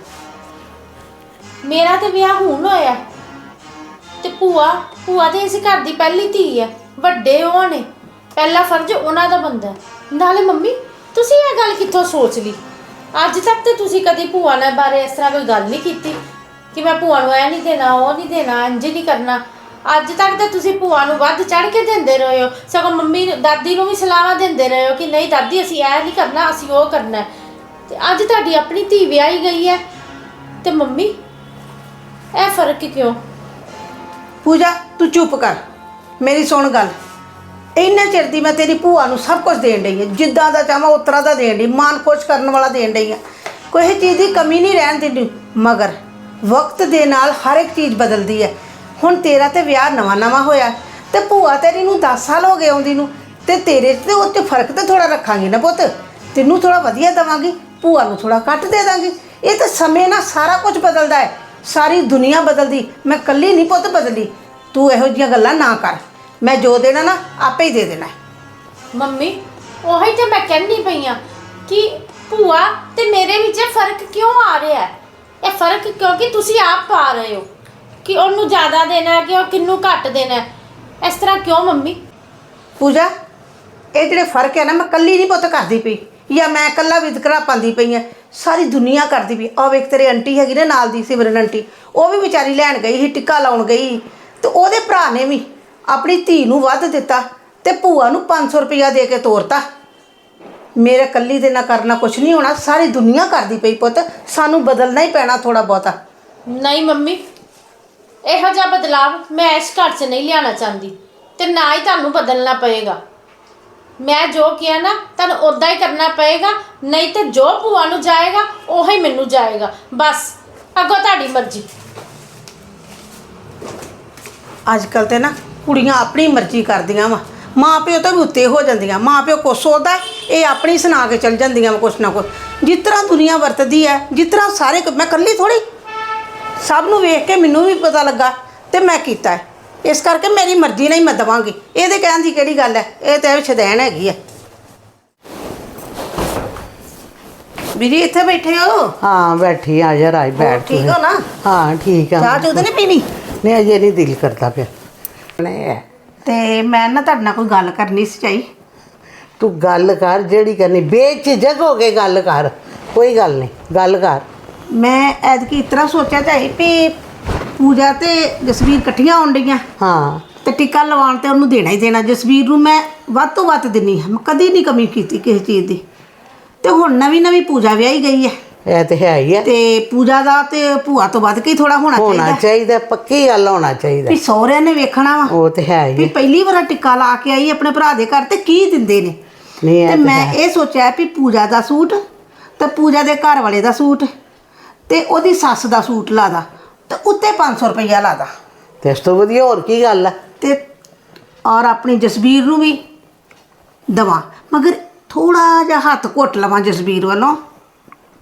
ਮੇਰਾ ਤੇ ਵਿਆਹ ਹੁਣ ਹੋਇਆ। ਤੇ ਭੂਆ ਭੂਆ ਤੇ ਇਸ ਘਰ ਦੀ ਪਹਿਲੀ ਧੀ ਹੈ ਵੱਡੇ ਉਹ ਨੇ। ਪਹਿਲਾ ਫਰਜ਼ ਉਹਨਾਂ ਦਾ ਬੰਦਾ ਨਾਲੇ ਮੰਮੀ, ਤੁਸੀਂ ਇਹ ਗੱਲ ਕਿੱਥੋਂ ਸੋਚ ਲਈ? ਅੱਜ ਤੱਕ ਤੇ ਤੁਸੀਂ ਕਦੀ ਭੂਆ ਨਾਲ ਬਾਰੇ ਇਸ ਤਰ੍ਹਾਂ ਕੋਈ ਗੱਲ ਨਹੀਂ ਕੀਤੀ ਕਿ ਮੈਂ ਭੂਆ ਨੂੰ ਇਹ ਨਹੀਂ ਦੇਣਾ, ਉਹ ਨਹੀਂ ਦੇਣਾ ਇੰਜ ਨਹੀਂ ਕਰਨਾ। ਅੱਜ ਤੱਕ ਤਾਂ ਤੁਸੀਂ ਭੂਆ ਨੂੰ ਵੱਧ ਚੜ ਕੇ ਦਿੰਦੇ ਰਹੇ ਹੋ। ਸਗੋਂ ਮੰਮੀ ਨੂੰ- ਦਾਦੀ ਨੂੰ ਵੀ ਸਲਾਹਾਂ ਦਿੰਦੇ ਰਹੇ ਹੋ ਕਿ ਨਹੀਂ, ਦਾਦੀ, ਅਸੀਂ ਇਹ ਨਹੀਂ ਕਰਨਾ, ਅਸੀਂ ਉਹ ਕਰਨਾ ਹੈ। ਤੇ ਅੱਜ ਤੁਹਾਡੀ ਆਪਣੀ ਧੀ ਵਿਆਹੀ ਗਈ ਹੈ। ਤੇ ਮੰਮੀ, ਇਹ ਫ਼ਰਕ ਕਿਉਂ? ਪੂਜਾ, ਤੂੰ ਚੁੱਪ ਕਰ। ਮੇਰੀ ਸੁਣ ਗੱਲ। ਇੰਨਾ ਚਿਰ ਦੀ ਮੈਂ ਤੇਰੀ ਭੂਆ ਨੂੰ ਸਭ ਕੁਝ ਦੇਣ ਡਈ ਹਾਂ। ਜਿੱਦਾਂ ਦਾ ਚਾਹਾਂ, ਉਤਰਾ ਦਾ ਦੇਣ ਡਈ ਮਾਨ ਖੁਸ਼ ਕਰਨ ਵਾਲਾ ਦੇਣ ਡਈ ਹਾਂ। ਕੋਈ ਚੀਜ਼ ਦੀ ਕਮੀ ਨਹੀਂ ਰਹਿਣ ਦਿੰਦੀ। ਮਗਰ ਵਕਤ ਦੇ ਨਾਲ ਹਰ ਇੱਕ ਚੀਜ਼ ਬਦਲਦੀ ਹੈ। ਹੁਣ ਤੇਰਾ ਤੇ ਵਿਆਹ ਨਵਾਂ ਨਵਾਂ ਹੋਇਆ ਤੇ ਭੂਆ ਤੇਰੀ ਨੂੰ 10 ਸਾਲ ਹੋ ਗਏ ਆਉਂਦੀ ਨੂੰ। ਤੇ ਤੇਰੇ 'ਚ ਤੇ ਉਹ 'ਚ ਫ਼ਰਕ ਤੇ ਥੋੜਾ ਰੱਖਾਂਗੇ ਨਾ ਪੁੱਤ। ਤੈਨੂੰ ਥੋੜਾ ਵਧੀਆ ਦਵਾਂਗੀ। ਭੂਆ ਨੂੰ ਥੋੜਾ ਘੱਟ ਦੇ ਦਾਂਗੀ। ਇਹ ਤਾਂ ਸਮੇਂ ਨਾਲ ਸਾਰਾ ਕੁਝ ਬਦਲਦਾ ਹੈ। ਸਾਰੀ ਦੁਨੀਆ ਬਦਲਦੀ। ਮੈਂ ਕੱਲੀ ਨਹੀਂ ਪੁੱਤ ਬਦਲੀ। ਤੂੰ ਇਹੋ ਜਿਹੀਆਂ ਗੱਲਾਂ ਨਾ ਕਰ। ਮੈਂ ਜੋ ਦੇਣਾ ਨਾ ਆਪੇ ਹੀ ਦੇ ਦੇਣਾ। ਹੈ। ਮੰਮੀ ਉਹੀ ਤੇ ਮੈਂ ਕਹਿੰਦੀ ਪਈ ਆ ਕਿ ਭੂਆ ਤੇ ਮੇਰੇ ਵਿੱਚ ਇਹ ਫ਼ਰਕ ਕਿਉਂ ਆ ਰਿਹਾ? ਹੈ ਇਹ ਫ਼ਰਕ ਕਿਉਂਕਿ ਤੁਸੀਂ ਆਪ ਪਾ ਰਹੇ ਹੋ ਕਿ ਉਹਨੂੰ ਜ਼ਿਆਦਾ ਦੇਣਾ ਹੈ ਕਿ ਉਹ ਕਿੰਨੂੰ ਘੱਟ ਦੇਣਾ ਹੈ। ਇਸ ਤਰ੍ਹਾਂ ਕਿਉਂ ਮੰਮੀ? ਪੂਜਾ ਇਹ ਜਿਹੜੇ ਫ਼ਰਕ ਹੈ ਨਾ ਮੈਂ ਕੱਲੀ ਨਹੀਂ ਪੁੱਤ ਕਰਦੀ ਪਈ। ਜਾਂ ਮੈਂ ਇਕੱਲਾ ਵਿਤਕਰਾ ਪਾਉਂਦੀ ਪਈ ਆ ਸਾਰੀ ਦੁਨੀਆ ਕਰਦੀ ਪਈ ਆ ਵੇਖ ਤੇਰੇ ਆਂਟੀ ਹੈਗੀ ਨਾ ਨਾਲ ਦੀ, ਸਿਮਰਨ ਆਂਟੀ, ਉਹ ਵੀ ਵਿਚਾਰੀ ਲੈਣ ਗਈ ਸੀ, ਟਿੱਕਾ ਲਾਉਣ ਗਈ ਤੇ ਉਹਦੇ ਭਰਾ ਨੇ ਵੀ ਆਪਣੀ ਧੀ ਨੂੰ ਵੱਧ ਦਿੱਤਾ ਤੇ ਭੂਆ ਨੂੰ 500 ਰੁਪਇਆ ਦੇ ਕੇ ਤੋਰਤਾ। ਮੇਰੇ ਕੱਲੀ ਦੇ ਨਾਲ ਕਰਨਾ ਕੁਛ ਨਹੀਂ ਹੋਣਾ, ਸਾਰੀ ਦੁਨੀਆ ਕਰਦੀ ਪਈ ਪੁੱਤ, ਸਾਨੂੰ ਬਦਲਣਾ ਹੀ ਪੈਣਾ ਥੋੜਾ ਬਹੁਤਾ। ਨਹੀਂ ਮੰਮੀ, ਇਹੋ ਜਿਹਾ ਬਦਲਾਵ ਮੈਂ ਇਸ ਘਰ 'ਚ ਨਹੀਂ ਲਿਆਉਣਾ ਚਾਹੁੰਦੀ ਤੇ ਨਾ ਹੀ ਤੁਹਾਨੂੰ ਬਦਲਣਾ ਪਏਗਾ। ਮੈਂ ਜੋ ਕਿਹਾ ਨਾ, ਤੁਹਾਨੂੰ ਉਦਾਂ ਹੀ ਕਰਨਾ ਪਏਗਾ, ਨਹੀਂ ਤੇ ਜੋ ਭੂਆ ਨੂੰ ਜਾਏਗਾ, ਉਹੀ ਮੈਨੂੰ ਜਾਏਗਾ। ਬਸ, ਅੱਗੋਂ ਤੁਹਾਡੀ ਮਰਜ਼ੀ। ਅੱਜ ਕੱਲ ਤੇ ਨਾ ਕੁੜੀਆਂ ਆਪਣੀ ਮਰਜ਼ੀ ਕਰਦੀਆਂ ਵਾ। ਮਾਂ ਪਿਓ ਤਾਂ ਵੀ ਉੱਤੇ ਹੋ ਜਾਂਦੀਆਂ। ਮਾਂ ਪਿਓ ਕੁਛ ਸੋਚਦਾ ਇਹ ਆਪਣੀ ਸੁਣਾ ਕੇ ਚਲ ਜਾਂਦੀਆਂ ਵਾ ਕੁਛ ਨਾ ਕੁਛ। ਜਿਸ ਤਰ੍ਹਾਂ ਦੁਨੀਆ ਵਰਤਦੀ ਹੈ, ਜਿਸ ਤਰ੍ਹਾਂ ਸਾਰੇ ਮੈਂ ਇਕੱਲੀ ਥੋੜੀ ਸਭ ਨੂੰ ਵੇਖ ਕੇ ਮੈਨੂੰ ਵੀ ਪਤਾ ਲੱਗਾ ਤੇ ਮੈਂ ਕੀਤਾ ਹੈ। ਇਸ ਕਰਕੇ ਮੇਰੀ ਮਰਜ਼ੀ ਨਾਲ ਹੀ ਮੈਂ ਦਵਾਂਗੀ। ਇਹਦੇ ਕਹਿਣ ਦੀ ਕਿਹੜੀ ਗੱਲ ਹੈ? ਇਹ ਤਾਂ ਛਦੈਣ ਹੈਗੀ ਹੈ। ਵੀਰੀ ਇੱਥੇ ਬੈਠੇ ਹੋ? ਹਾਂ ਬੈਠੀ ਆ ਜਾ ਰਾਜ ਬੈਠ ਠੀਕ। ਹੋ ਨਾ? ਹਾਂ ਠੀਕ ਆ। ਚਾਹ ਤਾਂ ਨਹੀਂ ਪੀਣੀ? ਨਹੀਂ ਅਜੇ ਨਹੀਂ ਦਿਲ ਕਰਦਾ ਪਿਆ। ਨਹੀਂ ਤੇ ਮੈਂ ਨਾ ਤੁਹਾਡੇ ਨਾਲ ਕੋਈ ਗੱਲ ਕਰਨੀ ਸੀ ਚਾਹੀ। ਤੂੰ ਗੱਲ ਕਰ ਜਿਹੜੀ ਕਰਨੀ। ਬੇਝਿਜਕ ਹੋ ਕੇ ਗੱਲ ਕਰ। ਕੋਈ ਗੱਲ ਨਹੀਂ ਗੱਲ ਕਰ। ਮੈਂ ਐਤਕੀ ਇਸ ਤਰ੍ਹਾਂ ਸੋਚਿਆ ਚਾਹੀ ਵੀ ਪੂਜਾ ਤੇ ਜਸਵੀਰ ਇਕੱਠੀਆਂ ਹੋਣ ਡਈਆਂ। ਹਾਂ। ਤੇ ਟਿੱਕਾ ਲਵਾਉਣ ਤੇ ਉਹਨੂੰ ਦੇਣਾ ਹੀ ਦੇਣਾ। ਜਸਵੀਰ ਨੂੰ ਮੈਂ ਵੱਧ ਤੋਂ ਵੱਧ ਦਿੰਨੀ ਹਾਂ। ਮੈਂ ਕਦੀ ਨਹੀਂ ਕਮੀ ਕੀਤੀ ਕਿਸੇ ਚੀਜ਼ ਦੀ। ਤੇ ਹੁਣ ਨਵੀਂ ਨਵੀਂ ਪੂਜਾ ਵਿਆਹੀ ਗਈ ਹੈ। ਇਹ ਤੇ ਹੈ ਹੀ ਹੈ ਤੇ ਪੂਜਾ ਦਾ ਤੇ ਭੂਆ ਤੋਂ ਵੱਧ ਕੇ ਥੋੜਾ ਹੋਣਾ ਹੋਣਾ ਚਾਹੀਦਾ। ਚਾਹੀਦਾ ਪੱਕੀ ਗੱਲ ਹੋਣਾ ਚਾਹੀਦਾ। ਵੀ ਸਹੁਰਿਆਂ ਨੇ ਵੇਖਣਾ ਵਾ। ਉਹ ਤੇ ਹੈ ਹੀ ਵੀ ਹੈ। ਪਹਿਲੀ ਵਾਰ ਟਿੱਕਾ ਲਾ ਕੇ ਆਈ ਆਪਣੇ ਭਰਾ ਦੇ ਘਰ ਤੇ ਕੀ ਦਿੰਦੇ ਨੇ। ਨਹੀਂ ਤੇ ਇਹ ਮੈਂ ਹੈ। ਇਹ ਸੋਚਿਆ ਵੀ ਪੂਜਾ ਦਾ ਸੂਟ ਤੇ ਪੂਜਾ ਦੇ ਘਰ ਵਾਲੇ ਦਾ ਸੂਟ ਤੇ ਉਹਦੀ ਸੱਸ ਦਾ ਸੂਟ ਲਾਦਾ ਤੇ ਉੱਤੇ 500 ਰੁਪਈਆ ਲਾਦਾ ਤੇ ਇਸ ਤੋਂ ਵਧੀਆ ਹੋਰ ਕੀ ਗੱਲ ਹੈ ਤੇ ਔਰ ਆਪਣੀ ਜਸਬੀਰ ਨੂੰ ਵੀ ਦਵਾਂ। ਮਗਰ ਥੋੜਾ ਜਿਹਾ ਹੱਥ ਘੁੱਟ ਲਵਾਂ ਜਸਬੀਰ ਵੱਲੋਂ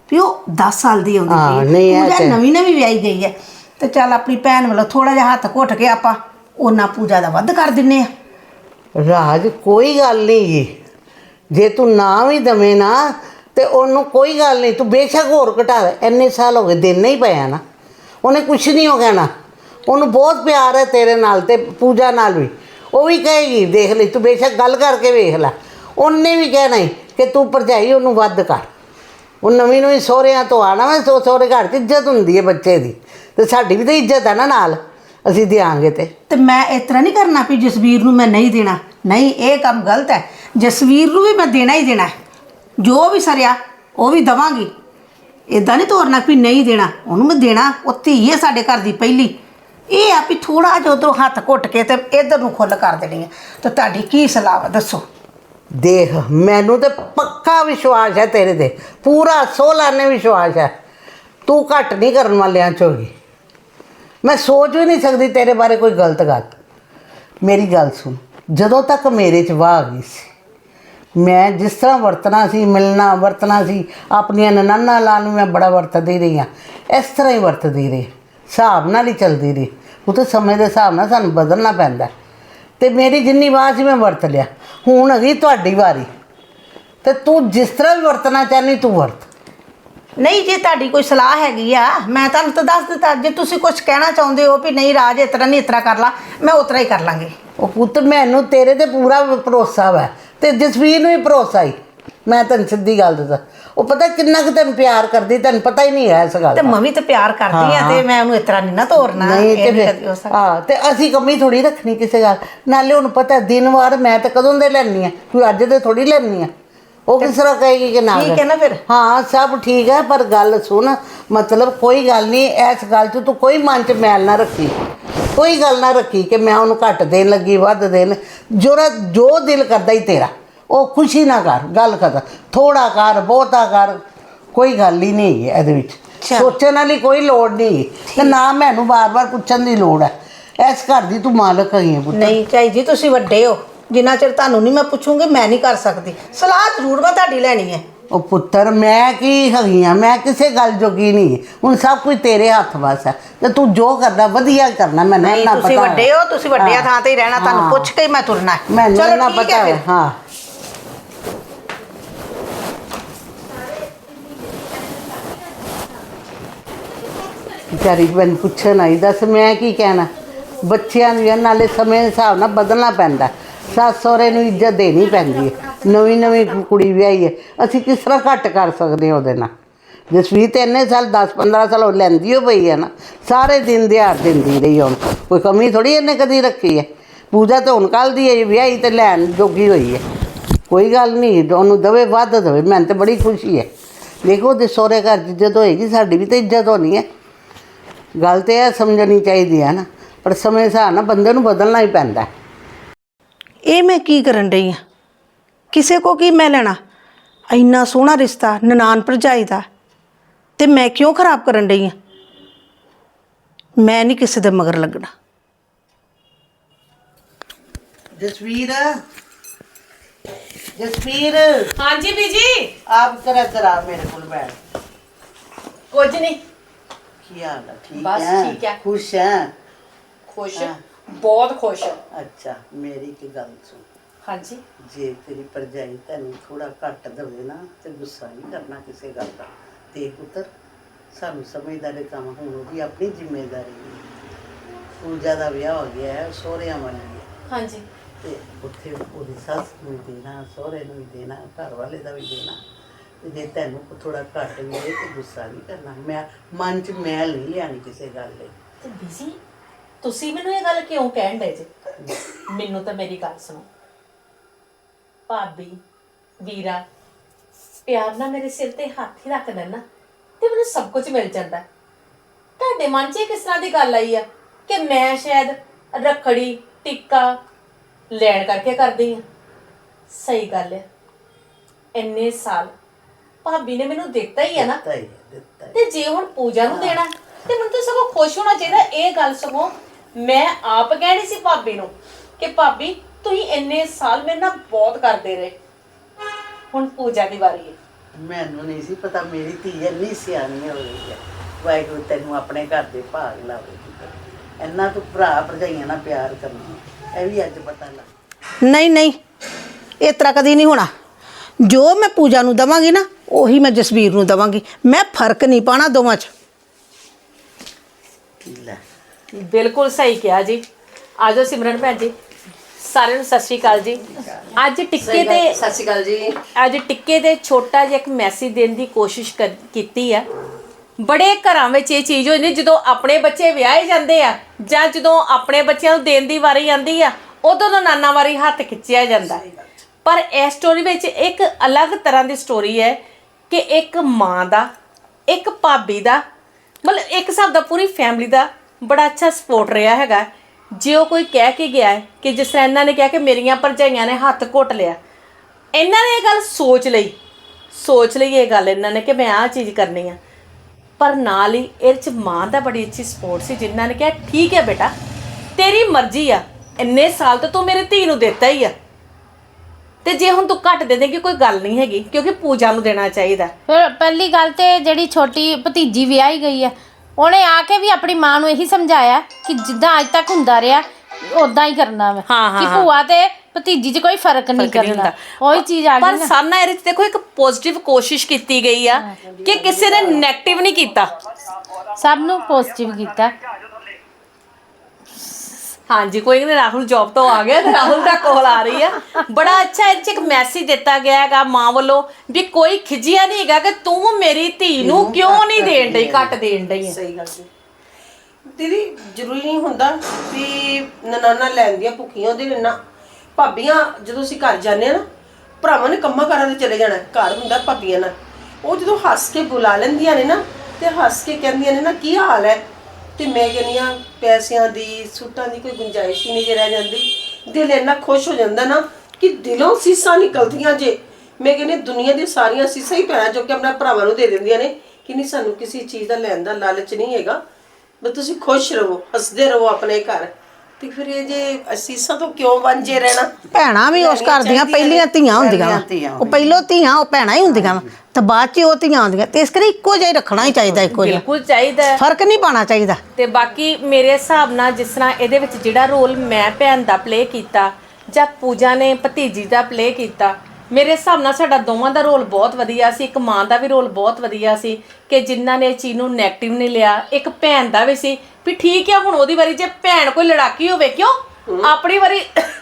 ਉਹ 10 ਸਾਲ ਦੀ ਆਉਂਦੀ ਹਾਂ, ਨਹੀਂ, ਇਹ ਪੂਜਾ ਤੇ- ਨਵੀਂ ਨਵੀਂ ਵਿਆਹੀ ਗਈ ਹੈ। ਤੇ ਚੱਲ ਆਪਣੀ ਭੈਣ ਵੱਲੋਂ ਥੋੜਾ ਜਿਹਾ ਹੱਥ ਘੁੱਟ ਕੇ ਆਪਾਂ ਉਹਨਾਂ ਪੂਜਾ ਦਾ ਵੱਧ ਕਰ ਦਿੰਨੇ ਆ। ਰਾਜ ਕੋਈ ਗੱਲ ਨਹੀਂ ਜੀ ਜੇ ਤੂੰ ਨਾ ਵੀ ਦਵੇਂ ਨਾ ਤੇ ਉਹਨੂੰ ਕੋਈ ਗੱਲ ਨਹੀਂ। ਤੂੰ ਬੇਸ਼ੱਕ ਹੋਰ ਘਟਾ ਦੇ। ਇੰਨੇ ਸਾਲ ਹੋ ਗਏ ਦੇਣੇ ਹੀ ਪਿਆ ਨਾ। ਉਹਨੇ ਕੁਛ ਨਹੀਂ ਹੋ ਕਹਿਣਾ। ਉਹਨੂੰ ਬਹੁਤ ਪਿਆਰ ਹੈ ਤੇਰੇ ਨਾਲ ਤੇ ਪੂਜਾ ਨਾਲ ਵੀ। ਉਹ ਵੀ ਕਹੇਗੀ, ਦੇਖ ਲਈ ਤੂੰ ਬੇਸ਼ੱਕ ਗੱਲ ਕਰਕੇ ਵੇਖ ਲੈ। ਉਹਨੇ ਵੀ ਕਹਿਣਾ ਹੀ ਕਿ ਤੂੰ ਭਰਜਾਈ, ਉਹਨੂੰ ਵੱਧ ਕਰ। ਉਹ ਨਵੀਂ ਨਵੀਂ ਸਹੁਰਿਆਂ ਤੋਂ ਆਣਾ ਵਾ, ਸੋ ਸਹੁਰੇ ਘਰ 'ਚ ਇੱਜ਼ਤ ਹੁੰਦੀ ਹੈ ਬੱਚੇ ਦੀ। ਤੇ ਸਾਡੀ ਵੀ ਤਾਂ ਇੱਜ਼ਤ ਹੈ ਨਾ ਨਾਲ, ਅਸੀਂ ਦਿਆਂਗੇ ਤੇ। ਤੇ ਮੈਂ ਇਸ ਤਰ੍ਹਾਂ ਨਹੀਂ ਕਰਨਾ ਵੀ ਜਸਵੀਰ ਨੂੰ ਮੈਂ ਨਹੀਂ ਦੇਣਾ। ਨਹੀਂ, ਇਹ ਕੰਮ ਗਲਤ ਹੈ। ਜਸਵੀਰ ਨੂੰ ਵੀ ਮੈਂ ਦੇਣਾ ਹੀ ਦੇਣਾ ਹੈ। ਜੋ ਵੀ ਸਰਿਆ, ਉਹ ਵੀ ਦਵਾਂਗੀ। ਇਦਾਂ ਨਹੀਂ ਤੋਰਨਾ ਵੀ ਨਹੀਂ ਦੇਣਾ, ਉਹਨੂੰ ਮੈਂ ਦੇਣਾ, ਉਹ ਧੀ ਹੈ ਸਾਡੇ ਘਰ ਦੀ ਪਹਿਲੀ। ਇਹ ਆ ਵੀ ਥੋੜਾ ਜਿਹਾ ਉਧਰੋਂ ਹੱਥ ਘੁੱਟ ਕੇ ਤੇ ਇਧਰ ਨੂੰ ਖੁੱਲ ਕਰ ਦੇਣੀ ਹੈ। ਤੇ ਤੁਹਾਡੀ ਕੀ ਸਲਾਹ ਵਾ, ਦੱਸੋ। ਦੇਖ, ਮੈਨੂੰ ਤੇ ਪੱਕਾ ਵਿਸ਼ਵਾਸ ਹੈ ਤੇਰੇ ਤੇ। ਪੂਰਾ ਸੋਲਾਨੇ ਵਿਸ਼ਵਾਸ ਹੈ। ਤੂੰ ਘੱਟ ਨਹੀਂ ਕਰਨ ਵਾਲਿਆਂ ਚੋਂ ਹੈਗੀ ਮੈਂ ਸੋਚ ਵੀ ਨਹੀਂ ਸਕਦੀ ਤੇਰੇ ਬਾਰੇ ਕੋਈ ਗਲਤ ਗੱਲ। ਮੇਰੀ ਗੱਲ ਸੁਣ, ਜਦੋਂ ਤੱਕ ਮੇਰੇ 'ਚ ਵਾਹ ਆ ਗਈ ਸੀ ਮੈਂ ਜਿਸ ਤਰ੍ਹਾਂ ਵਰਤਣਾ ਸੀ, ਮਿਲਣਾ, ਵਰਤਣਾ ਸੀ, ਆਪਣੀਆਂ ਨਨਾਨਾ ਨਾਲ ਨੂੰ ਮੈਂ ਬੜਾ ਵਰਤਦੀ ਰਹੀ ਹਾਂ। ਇਸ ਤਰ੍ਹਾਂ ਹੀ ਵਰਤਦੀ ਰਹੀ। ਹਿਸਾਬ ਨਾਲ ਹੀ ਚੱਲਦੀ ਰਹੀ। ਉਹ ਤਾਂ ਸਮੇਂ ਦੇ ਹਿਸਾਬ ਨਾਲ ਸਾਨੂੰ ਬਦਲਣਾ ਪੈਂਦਾ ਤੇ ਮੇਰੀ ਜਿੰਨੀ ਵਾਹ ਸੀ ਮੈਂ ਵਰਤ ਲਿਆ। ਹੁਣ ਹੈਗੀ ਤੁਹਾਡੀ ਵਾਰੀ। ਤੇ ਤੂੰ ਜਿਸ ਤਰ੍ਹਾਂ ਵੀ ਵਰਤਣਾ ਚਾਹਨੀ ਤੂੰ ਵਰਤ। ਨਹੀਂ, ਜੇ ਤੁਹਾਡੀ ਕੋਈ ਸਲਾਹ ਹੈਗੀ ਆ, ਮੈਂ ਤੁਹਾਨੂੰ ਤਾਂ ਦੱਸ ਦਿੱਤਾ, ਜੇ ਤੁਸੀਂ ਕੁਝ ਕਹਿਣਾ ਚਾਹੁੰਦੇ ਹੋ ਵੀ ਨਹੀਂ ਰਾਜ, ਇਸ ਤਰ੍ਹਾਂ ਨਹੀਂ ਇਸ ਤਰ੍ਹਾਂ ਕਰ ਲਾ, ਮੈਂ ਉਸ ਤਰ੍ਹਾਂ ਹੀ ਕਰ ਲਾਂਗੀ। ਉਹ ਪੁੱਤ ਮੈਨੂੰ ਤੇਰੇ ਤੇ ਪੂਰਾ ਭਰੋਸਾ ਵਾ ਤੇ ਜਸਵੀਰ ਨੂੰ ਵੀ ਭਰੋਸਾ ਹੀ ਮੈਂ ਤੈਨੂੰ ਸਿੱਧੀ ਗੱਲ ਦੱਸਾਂ। ਉਹ ਪਤਾ ਕਿੰਨਾ ਕੁ ਤੈਨੂੰ ਪਿਆਰ ਕਰਦੀ ਤੈਨੂੰ ਪਤਾ ਹੀ ਨਹੀਂ ਹੈ ਇਸ ਗੱਲ ਤੇ ਦਾ। ਮੰਮੀ ਤੇ ਪਿਆਰ ਕਰਦੀ ਆ। ਤੇ ਮੈਂ ਉਹਨੂੰ ਇਸ ਤਰ੍ਹਾਂ ਨਹੀਂ ਨਾ ਤੋਰਨਾ ਨਹੀਂ ਇਹ ਤੇ ਫਿਰ ਕਦੀ ਹੋ ਸਕਦਾ। ਹਾਂ ਤੇ ਅਸੀਂ ਕਮੀ ਥੋੜੀ ਰੱਖਣੀ ਕਿਸੇ ਗੱਲ ਨਾਲੇ ਉਹਨੂੰ ਪਤਾ ਦਿਨ ਵਾਰ ਮੈਂ ਤਾਂ ਕਦੋਂ ਦੇ ਲੈਣੀ ਆ ਕੋਈ ਅੱਜ ਦੇ ਥੋੜੀ ਲੈਣੀ ਆ ਉਹ ਕਿਸ ਤਰ੍ਹਾਂ ਕਹੇਗੀ ਕਿ ਨਾ ਠੀਕ। ਹੈ ਨਾ ਫਿਰ? ਹਾਂ ਸਭ ਠੀਕ ਹੈ ਪਰ ਗੱਲ ਸੁਣ ਮਤਲਬ ਕੋਈ ਗੱਲ ਨਹੀਂ ਇਸ ਗੱਲ 'ਚ ਤੂੰ ਕੋਈ ਮਨ 'ਚ ਮੈਲ ਨਾ ਰੱਖੀ। ਕੋਈ ਗੱਲ ਨਾ ਰੱਖੀ ਕਿ ਮੈਂ ਉਹਨੂੰ ਘੱਟ ਦੇਣ ਲੱਗੀ ਵੱਧ ਦੇਣ। ਜੋਰਾ ਜੋ ਦਿਲ ਕਰਦਾ ਹੀ ਤੇਰਾ ਉਹ ਖੁਸ਼ੀ ਨਾ ਕਰ ਗੱਲ ਕਰ ਥੋੜਾ ਕਰ ਬਹੁਤਾ ਕਰ ਕੋਈ ਗੱਲ ਹੀ ਨਹੀਂ ਹੈ ਇਹਦੇ ਵਿੱਚ। ਸੋਚਣ ਵਾਲੀ ਕੋਈ ਲੋੜ ਨਹੀਂ ਤੇ ਨਾ ਮੈਨੂੰ ਬਾਰ-ਬਾਰ ਪੁੱਛਣ ਦੀ ਲੋੜ ਹੈ। ਇਸ ਘਰ ਦੀ ਤੂੰ ਮਾਲਕ ਹੈ ਪੁੱਤ। ਨਹੀਂ ਚਾਈ ਜੀ ਤੁਸੀਂ ਵੱਡੇ ਹੋ। ਜਿੰਨਾ ਚਿਰ ਤੁਹਾਨੂੰ ਨਹੀਂ ਮੈਂ ਪੁੱਛੂੰਗੀ ਮੈਂ ਨਹੀਂ ਕਰ ਸਕਦੀ। ਸਲਾਹ ਜ਼ਰੂਰ ਮੈਂ ਤੁਹਾਡੀ ਲੈਣੀ ਹੈ। ਉਹ ਪੁੱਤਰ ਮੈਂ ਕੀ ਹੈਗੀ ਆ? ਮੈਂ ਕਿਸੇ ਗੱਲ ਜੋਗੀ ਨਹੀਂ। ਹੁਣ ਸਭ ਕੁਝ ਤੇਰੇ ਹੱਥ ਵਸ ਹੈ ਤੇ ਤੂੰ ਜੋ ਕਰਦਾ ਵਧੀਆ ਕਰਨਾ ਮੈਨੂੰ ਨਹੀਂ ਨਾ ਤੁਸੀਂ ਪਤਾ ਵੱਡੇ ਹੋ ਤੁਸੀਂ ਵੱਡਿਆਂ। ਥਾਂ ਤੇ ਹੀ ਰਹਿਣਾ ਤੁਹਾਨੂੰ। ਪੁੱਛ ਕੇ ਹੀ ਮੈਂ ਤੁਰਨਾ ਹੈ। ਮੈਨੂੰ ਨਾ ਠੀਕ ਪਤਾ ਹੈ ਹੈ ਫਿਰ। ਹਾਂ। ਵਿਚਾਰੀ ਬਨ ਪੁੱਛਣ ਆਈ ਦੱਸ ਮੈਂ ਕੀ ਕਹਿਣਾ? ਬੱਚਿਆਂ ਨੂੰ ਇਹ ਨਾਲੇ ਸਮੇਂ ਦੇ ਹਿਸਾਬ ਨਾਲ ਬਦਲਣਾ ਪੈਂਦਾ। ਸੱਸ ਸਹੁਰੇ ਨੂੰ ਇੱਜ਼ਤ ਦੇਣੀ ਪੈਂਦੀ ਹੈ। ਨਵੀਂ ਨਵੀਂ ਕੁੜੀ ਵਿਆਹੀ ਹੈ। ਅਸੀਂ ਕਿਸ ਤਰ੍ਹਾਂ ਘੱਟ ਕਰ ਸਕਦੇ ਹਾਂ ਉਹਦੇ ਨਾਲ? ਜਸਵੀਰ ਤੇ ਇੰਨੇ ਸਾਲ 10 15 ਸਾਲ ਉਹ ਲੈਂਦੀ ਹੋ ਪਈ ਹੈ ਨਾ। ਸਾਰੇ ਦਿਨ ਦਿਹਾੜ ਦਿੰਦੀ ਰਹੀ ਹੁਣ। ਕੋਈ ਕਮੀ ਥੋੜੀ ਇਹਨੇ ਕਦੀ ਰੱਖੀ ਹੈ? ਪੂਜਾ ਤਾਂ ਹੁਣ ਕੱਲ ਦੀ ਹੈ ਵਿਆਹੀ ਤੇ ਲੈਣ ਜੋਗੀ ਹੋਈ ਹੈ। ਕੋਈ ਗੱਲ ਨਹੀਂ, ਉਹਨੂੰ ਦਵੇ, ਵੱਧ ਦਵੇ। ਮੈਨੂੰ ਤੇ ਬੜੀ ਖੁਸ਼ੀ ਹੈ। ਦੇਖੋ ਤੇ ਸਹੁਰੇ ਘਰ 'ਚ ਇੱਜ਼ਤ ਹੋਏਗੀ, ਸਾਡੀ ਵੀ ਤੇ ਇੱਜ਼ਤ ਹੋਣੀ ਹੈ। ਗੱਲ ਤੇ ਇਹ ਸਮਝਣੀ ਚਾਹੀਦੀ ਹੈ ਨਾ। ਪਰ ਸਮੇਂ ਹਿਸਾਬ ਨਾ ਬੰਦੇ ਨੂੰ ਬਦਲਣਾ ਹੀ ਪੈਂਦਾ ਇਹ ਮੈਂ ਕੀ ਕਰਨ ਰਹੀ ਹਾਂ? ਕਿਸੇ ਕੋ ਕੀ ਮੈਂ ਲੈਣਾ? ਇੰਨਾ ਸੋਹਣਾ ਰਿਸ਼ਤਾ ਨਨਾਨ ਭਰਜਾਈ ਦਾ। ਤੇ ਮੈਂ ਕਿਉਂ ਖਰਾਬ ਕਰਨ ਰਹੀ ਆ? ਮੈਂ ਨਹੀਂ ਕਿਸੇ ਦੇ ਮਗਰ ਲੱਗਣਾ। ਜਸਵੀਰ। ਜਸਵੀਰ। ਹਾਂਜੀ ਬੀਜੀ। ਆਪ ਕਰਾ ਕਰਾ ਮੇਰੇ ਕੋਲ ਬੈਠ। ਕੁਝ ਨਹੀਂ। ਕੀ ਹਾਲ ਹੈ ਠੀਕ ਬਸ ਹੈ? ਠੀਕ ਹੈ। ਖੁਸ਼ ਹੈ? ਖੁਸ਼। ਹਾਂ। ਬਹੁਤ ਖੁਸ਼। ਅੱਛਾ ਮੇਰੀ ਕੀ ਗੱਲ ਸੁਣ। ਹਾਂਜੀ। ਜੇ ਤੇਰੀ ਪਰਜਾਈ ਤੈਨੂੰ ਥੋੜਾ ਘੱਟ ਦੇਵੇ ਨਾ ਤੇ ਗੁੱਸਾ ਨਹੀਂ ਕਰਨਾ ਕਿਸੇ ਗੱਲ ਦਾ। ਤੇ ਪੁੱਤਰ ਸਾਨੂੰ ਸਮਝਦਾਰੀ ਕੰਮ ਹੁਣ ਉਹਦੀ ਆਪਣੀ ਜ਼ਿੰਮੇਵਾਰੀ ਹੈ। ਪੂਜਾ ਦਾ ਵਿਆਹ ਹੋ ਗਿਆ ਹੈ ਸਹੁਰਿਆਂ ਵਾਲੀ ਹੈ ਹਾਂਜੀ। ਤੇ ਉੱਥੇ ਉਹਦੀ ਸੱਸ ਨੂੰ ਵੀ ਦੇਣਾ ਸਹੁਰੇ ਨੂੰ ਵੀ ਦੇਣਾ ਘਰ ਵਾਲੇ ਦਾ ਵੀ ਦੇਣਾ। ਤੇ ਜੇ ਤੈਨੂੰ ਥੋੜਾ ਘੱਟ ਵੀ ਤੇ ਗੁੱਸਾ ਨਹੀਂ ਕਰਨਾ। ਮੈਂ ਮਨ 'ਚ ਮੈਲ ਨਹੀਂ ਲਿਆਣੀ ਕਿਸੇ ਗੱਲ ਲਈ। ਤੇ ਬੀਜੀ ਤੁਸੀਂ ਮੈਨੂੰ ਇਹ ਗੱਲ ਕਿਉਂ ਕਹਿਣ ਦੇ ਜੇ? ਮੈਨੂੰ ਤਾਂ ਮੇਰੀ ਗੱਲ ਸੁਣੋ। ਭਾਬੀ ਵੀਰਾ ਪਿਆਰ ਨਾਲ ਮੇਰੇ ਸਿਰ ਤੇ ਹੱਥ ਹੀ ਰੱਖ ਦੇਣ ਨਾ ਤੇ ਮੈਨੂੰ ਸਭ ਕੁਝ ਮਿਲ ਜਾਂਦਾ। ਤੁਹਾਡੇ ਮਨ 'ਚ ਇਹ ਕਿਸ ਤਰ੍ਹਾਂ ਦੀ ਗੱਲ ਆਈ ਆ ਕਿ ਮੈਂ ਸ਼ਾਇਦ ਰੱਖੜੀ ਟਿੱਕਾ ਲੈਣ ਕਰਕੇ ਕਰਦੀ ਆ? ਸਹੀ ਗੱਲ ਹੈ ਇੰਨੇ ਸਾਲ ਭਾਬੀ ਨੇ ਮੈਨੂੰ ਦਿੱਤਾ ਹੀ ਆ ਨਾ। ਦਿੱਤਾ ਹੀ ਹੈ, ਦਿੱਤਾ ਹੀ ਹੈ। ਤੇ ਜੇ ਹੁਣ ਪੂਜਾ ਨੂੰ ਦੇਣਾ ਤੇ ਮੈਨੂੰ ਤਾਂ ਸਗੋਂ ਖੁਸ਼ ਹੋਣਾ ਚਾਹੀਦਾ ਇਹ ਗੱਲ ਸਗੋਂ ਮੈਂ ਆਪ ਕਹਿਣੀ ਸੀ ਭਾਬੀ ਨੂੰ ਕਿ ਭਾਬੀ ਤੁਸੀਂ ਇੰਨੇ ਸਾਲ ਮੇਰੇ ਨਾਲ ਬਹੁਤ ਕਰਦੇ ਰਹੇ। ਹੁਣ ਪੂਜਾ ਦੀ ਵਾਰੀ ਹੈ। ਮੈਨੂੰ ਨਹੀਂ ਸੀ ਪਤਾ ਮੇਰੀ ਧੀ ਇੰਨੀ ਸਿਆਣੀ ਹੋ ਗਈ ਹੈ। ਵਾਹਿਗੁਰੂ ਤੈਨੂੰ ਆਪਣੇ ਘਰ ਦੇ ਭਾਗ ਲਾਵੇ। ਇੰਨਾ ਤੂੰ ਭਰਾ ਭਰਜਾਈਆਂ ਨਾਲ ਪਿਆਰ ਕਰਨਾ ਇਹ ਵੀ ਅੱਜ ਪਤਾ ਲੱਗ ਨਹੀਂ ਨਹੀਂ ਇਸ ਤਰ੍ਹਾਂ ਕਦੀ ਨਹੀਂ ਹੋਣਾ। ਜੋ ਮੈਂ ਪੂਜਾ ਨੂੰ ਦਵਾਂਗੀ ਨਾ ਉਹੀ ਮੈਂ ਜਸਵੀਰ ਨੂੰ ਦਵਾਂਗੀ। ਮੈਂ ਫ਼ਰਕ ਨਹੀਂ ਪਾਣਾ ਦੋਵਾਂ 'ਚ। ਬਿਲਕੁਲ ਸਹੀ ਕਿਹਾ ਜੀ। ਆਜੋ ਸਿਮਰਨ ਭੈਣ ਜੀ। ਸਾਰਿਆਂ ਨੂੰ ਸਤਿ ਸ਼੍ਰੀ ਅਕਾਲ ਜੀ। ਅੱਜ ਟਿੱਕੇ ਤੇ ਸਤਿ ਸ਼੍ਰੀ ਅਕਾਲ ਜੀ। ਅੱਜ ਟਿੱਕੇ ਤੇ ਛੋਟਾ ਜਿਹਾ ਇੱਕ ਮੈਸੇਜ ਦੇਣ ਦੀ ਕੋਸ਼ਿਸ਼ ਕੀਤੀ ਆ। ਬੜੇ ਘਰਾਂ ਵਿੱਚ ਇਹ ਚੀਜ਼ ਹੋ ਜਾਂਦੀ ਜਦੋਂ ਆਪਣੇ ਬੱਚੇ ਵਿਆਹੇ ਜਾਂਦੇ ਆ ਜਾਂ ਜਦੋਂ ਆਪਣੇ ਬੱਚਿਆਂ ਨੂੰ ਦੇਣ ਦੀ ਵਾਰੀ ਆਂਦੀ ਆ ਉਦੋਂ ਤੋਂ ਨਾਨਾ ਵਾਰੀ ਹੱਥ ਖਿੱਚਿਆ ਜਾਂਦਾ। ਪਰ ਇਸ ਸਟੋਰੀ ਵਿੱਚ ਇੱਕ ਅਲੱਗ ਤਰ੍ਹਾਂ ਦੀ ਸਟੋਰੀ ਹੈ ਕਿ ਇੱਕ ਮਾਂ ਦਾ ਇੱਕ ਭਾਬੀ ਦਾ ਮਤਲਬ ਇੱਕ ਹਿਸਾਬ ਦਾ ਪੂਰੀ ਫੈਮਿਲੀ ਦਾ ਬੜਾ ਅੱਛਾ ਸਪੋਰਟ ਰਿਹਾ ਹੈਗਾ। ਜੇ ਉਹ ਕੋਈ ਕਹਿ ਕੇ ਗਿਆ ਹੈ ਕਿ ਜਿਸ ਤਰ੍ਹਾਂ ਇਹਨਾਂ ਨੇ ਕਿਹਾ ਕਿ ਮੇਰੀਆਂ ਭਰਜਾਈਆਂ ਨੇ ਹੱਥ ਘੁੱਟ ਲਿਆ, ਇਹਨਾਂ ਨੇ ਇਹ ਗੱਲ ਸੋਚ ਲਈ। ਸੋਚ ਲਈ ਇਹ ਗੱਲ ਇਹਨਾਂ ਨੇ ਕਿ ਮੈਂ ਆਹ ਚੀਜ਼ ਕਰਨੀ ਆ। ਪਰ ਨਾਲ ਹੀ ਇਹਦੇ ਚ ਮਾਂ ਦਾ ਬੜੀ ਅੱਛੀ ਸਪੋਰਟ ਸੀ, ਜਿਨ੍ਹਾਂ ਨੇ ਕਿਹਾ, ਠੀਕ ਹੈ ਬੇਟਾ, ਤੇਰੀ ਮਰਜ਼ੀ ਆ। ਇੰਨੇ ਸਾਲ ਤੋਂ ਤੂੰ ਮੇਰੇ ਧੀ ਨੂੰ ਦਿੱਤਾ ਹੀ ਆ। ਤੇ ਜੇ ਹੁਣ ਤੂੰ ਘੱਟ ਦੇ ਦੇਂਗੀ, ਕੋਈ ਗੱਲ ਨਹੀਂ ਹੈਗੀ, ਕਿਉਂਕਿ ਪੂਜਾ ਨੂੰ ਦੇਣਾ ਚਾਹੀਦਾ। ਫਿਰ ਪਹਿਲੀ ਗੱਲ ਤੇ ਜਿਹੜੀ ਛੋਟੀ ਭਤੀਜੀ ਵਿਆਹੀ ਗਈ ਹੈ ਉਹਨੇ ਆ ਕੇ ਵੀ ਆਪਣੀ ਮਾਂ ਨੂੰ ਇਹੀ ਸਮਝਾਇਆ ਕਿ ਜਿੱਦਾਂ ਅੱਜ ਤੱਕ ਹੁੰਦਾ ਰਿਹਾ ਉਦਾਂ ਹੀ ਕਰਨਾ ਵਾ। ਹਾਂ, ਹਾਂ, ਕਿ ਹਾਂ। ਭੂਆ ਤੇ ਭਤੀਜੀ 'ਚ ਕੋਈ ਫ਼ਰਕ ਨਹੀਂ ਨਹੀਂ ਕਰਨਾ। ਹੁੰਦਾ। ਉਹੀ ਚੀਜ਼ ਆ ਗਈ ਪਰ ਨਾ। ਸਾਨਾ ਇਹਦੇ 'ਚ ਦੇਖੋ ਇੱਕ ਪੋਜ਼ਿਟਿਵ ਕੋਸ਼ਿਸ਼ ਕੀਤੀ ਗਈ ਆ ਕਿ ਕਿਸੇ ਨੇ 네ਗੇਟਿਵ ਨਹੀਂ ਕੀਤਾ। ਸਭ ਨੂੰ ਪੋਜ਼ਿਟਿਵ ਕੀਤਾ। ਹਾਂਜੀ ਕੋਈ ਨਹੀਂ ਰਾਹੁਲ ਜੌਬ ਤੋਂ ਆ ਗਿਆ ਤੇ ਰਾਹੁਲ ਦਾ ਕਾਲ ਆ ਰਹੀ ਆ। ਬੜਾ ਅੱਛਾ ਇਹ 'ਚ ਇੱਕ ਮੈਸੇਜ ਦਿੱਤਾ ਗਿਆ ਹੈਗਾ ਮਾਂ ਵੱਲੋਂ ਵੀ ਕੋਈ ਖਿਜਿਆ ਨਹੀਂ ਹੈਗਾ ਕਿ ਤੂੰ ਮੇਰੀ ਧੀ ਨੂੰ ਕਿਉਂ ਨਹੀਂ ਦੇਣ ਡਈ ਘੱਟ ਦੇਣ ਡਈ ਸਹੀ ਗੱਲ ਜੀ। ਦੀਦੀ ਜ਼ਰੂਰੀ ਨਹੀਂ ਹੁੰਦਾ ਵੀ ਨਨਾਨਾ ਲੈਂਦੀਆਂ ਭੁੱਖੀਆਂ ਉਹਦੇ ਲਈ ਨਾ। ਭਾਬੀਆਂ ਜਦੋਂ ਅਸੀਂ ਘਰ ਜਾਂਦੇ ਆ ਨਾ ਭਰਾਵਾਂ ਨੇ ਕੰਮਾਂ ਕਾਰਾਂ ਤੇ ਚਲੇ ਜਾਣਾ ਘਰ ਹੁੰਦਾ ਭਾਬੀਆਂ ਨਾਲ। ਉਹ ਜਦੋਂ ਹੱਸ ਕੇ ਬੁਲਾ ਲੈਂਦੀਆਂ ਨੇ ਨਾ ਤੇ ਹੱਸ ਕੇ ਕਹਿੰਦੀਆਂ ਨੇ ਨਾ ਕੀ ਹਾਲ ਹੈ? ਤੇ ਮੈਂ ਕਹਿੰਦੀ ਆ ਪੈਸਿਆਂ ਦੀ ਸੂਟਾਂ ਦੀ ਕੋਈ ਗੁੰਜਾਇਸ਼ ਹੀ ਨਹੀਂ ਜੇ ਰਹਿ ਜਾਂਦੀ। ਦਿਲ ਇੰਨਾ ਖੁਸ਼ ਹੋ ਜਾਂਦਾ ਨਾ ਕਿ ਦਿਲੋਂ ਸੀਸਾਂ ਨਿਕਲਦੀਆਂ ਜੇ। ਮੈਂ ਕਹਿੰਦੀ ਹਾਂ, ਦੁਨੀਆ ਦੀ ਸਾਰੀਆਂ ਸੀਸਾਂ ਹੀ ਪੈਣਾ ਜੋ ਕਿ ਆਪਣੇ ਭਰਾਵਾਂ ਨੂੰ ਦੇ ਦਿੰਦੀਆਂ ਨੇ ਕਿ ਨਹੀਂ ਸਾਨੂੰ ਕਿਸੇ ਚੀਜ਼ ਦਾ ਲੈਣ ਦਾ ਲਾਲਚ ਨਹੀਂ ਹੈਗਾ। ਬਸ ਤੁਸੀਂ ਖੁਸ਼ ਰਹੋ ਹੱਸਦੇ ਰਹੋ ਆਪਣੇ ਘਰ। ਤੇ ਫਿਰ ਇਹ ਜੇ ਅਸੀਸਾਂ ਤੋਂ ਕਿਉਂ ਵਾਂਝੇ ਰਹਿਣਾ? ਭੈਣਾਂ ਵੀ ਉਸ ਘਰ ਦੀਆਂ ਪਹਿਲੀਆਂ ਧੀਆਂ ਹੁੰਦੀਆਂ ਵਾ। ਉਹ ਪਹਿਲੋਂ ਧੀਆਂ ਉਹ ਭੈਣਾਂ ਹੀ ਹੁੰਦੀਆਂ ਵਾ। ਤੇ ਬਾਅਦ ਚ ਉਹ ਧੀਆਂ ਹੁੰਦੀਆਂ। ਤੇ ਇਸ ਕਰਕੇ ਇੱਕੋ ਜਿਹਾ ਹੀ ਰੱਖਣਾ ਹੀ ਚਾਹੀਦਾ ਇੱਕੋ ਜਿਹਾ। ਬਿਲਕੁਲ ਚਾਹੀਦਾ ਹੈ। ਫ਼ਰਕ ਨਹੀਂ ਪਾਣਾ ਚਾਹੀਦਾ। ਤੇ ਬਾਕੀ ਮੇਰੇ ਹਿਸਾਬ ਨਾਲ ਜਿਸ ਤਰ੍ਹਾਂ ਇਹਦੇ ਵਿੱਚ ਜਿਹੜਾ ਰੋਲ ਮੈਂ ਭੈਣ ਦਾ ਪਲੇ ਕੀਤਾ ਜਾਂ ਪੂਜਾ ਨੇ ਭਤੀਜੀ ਦਾ ਪਲੇ ਕੀਤਾ ਮੇਰੇ ਹਿਸਾਬ ਨਾਲ ਸਾਡਾ ਦੋਵਾਂ ਦਾ ਰੋਲ ਬਹੁਤ ਵਧੀਆ ਸੀ। ਇੱਕ ਮਾਂ ਦਾ ਵੀ ਰੋਲ ਬਹੁਤ ਵਧੀਆ ਸੀ ਕਿ ਜਿਨ੍ਹਾਂ ਨੇ ਚੀਜ਼ ਨੂੰ 네ਗੇਟਿਵ ਨਹੀਂ ਲਿਆ ਇੱਕ ਭੈਣ ਦਾ ਵੀ ਸੀ ਵੀ ਠੀਕ ਹੈ ਹੁਣ ਉਹਦੀ ਵਾਰੀ ਜੇ ਭੈਣ ਕੋਈ ਲੜਾਕੀ ਹੋਵੇ ਕਿਉਂ? ਆਪਣੀ ਵਾਰੀ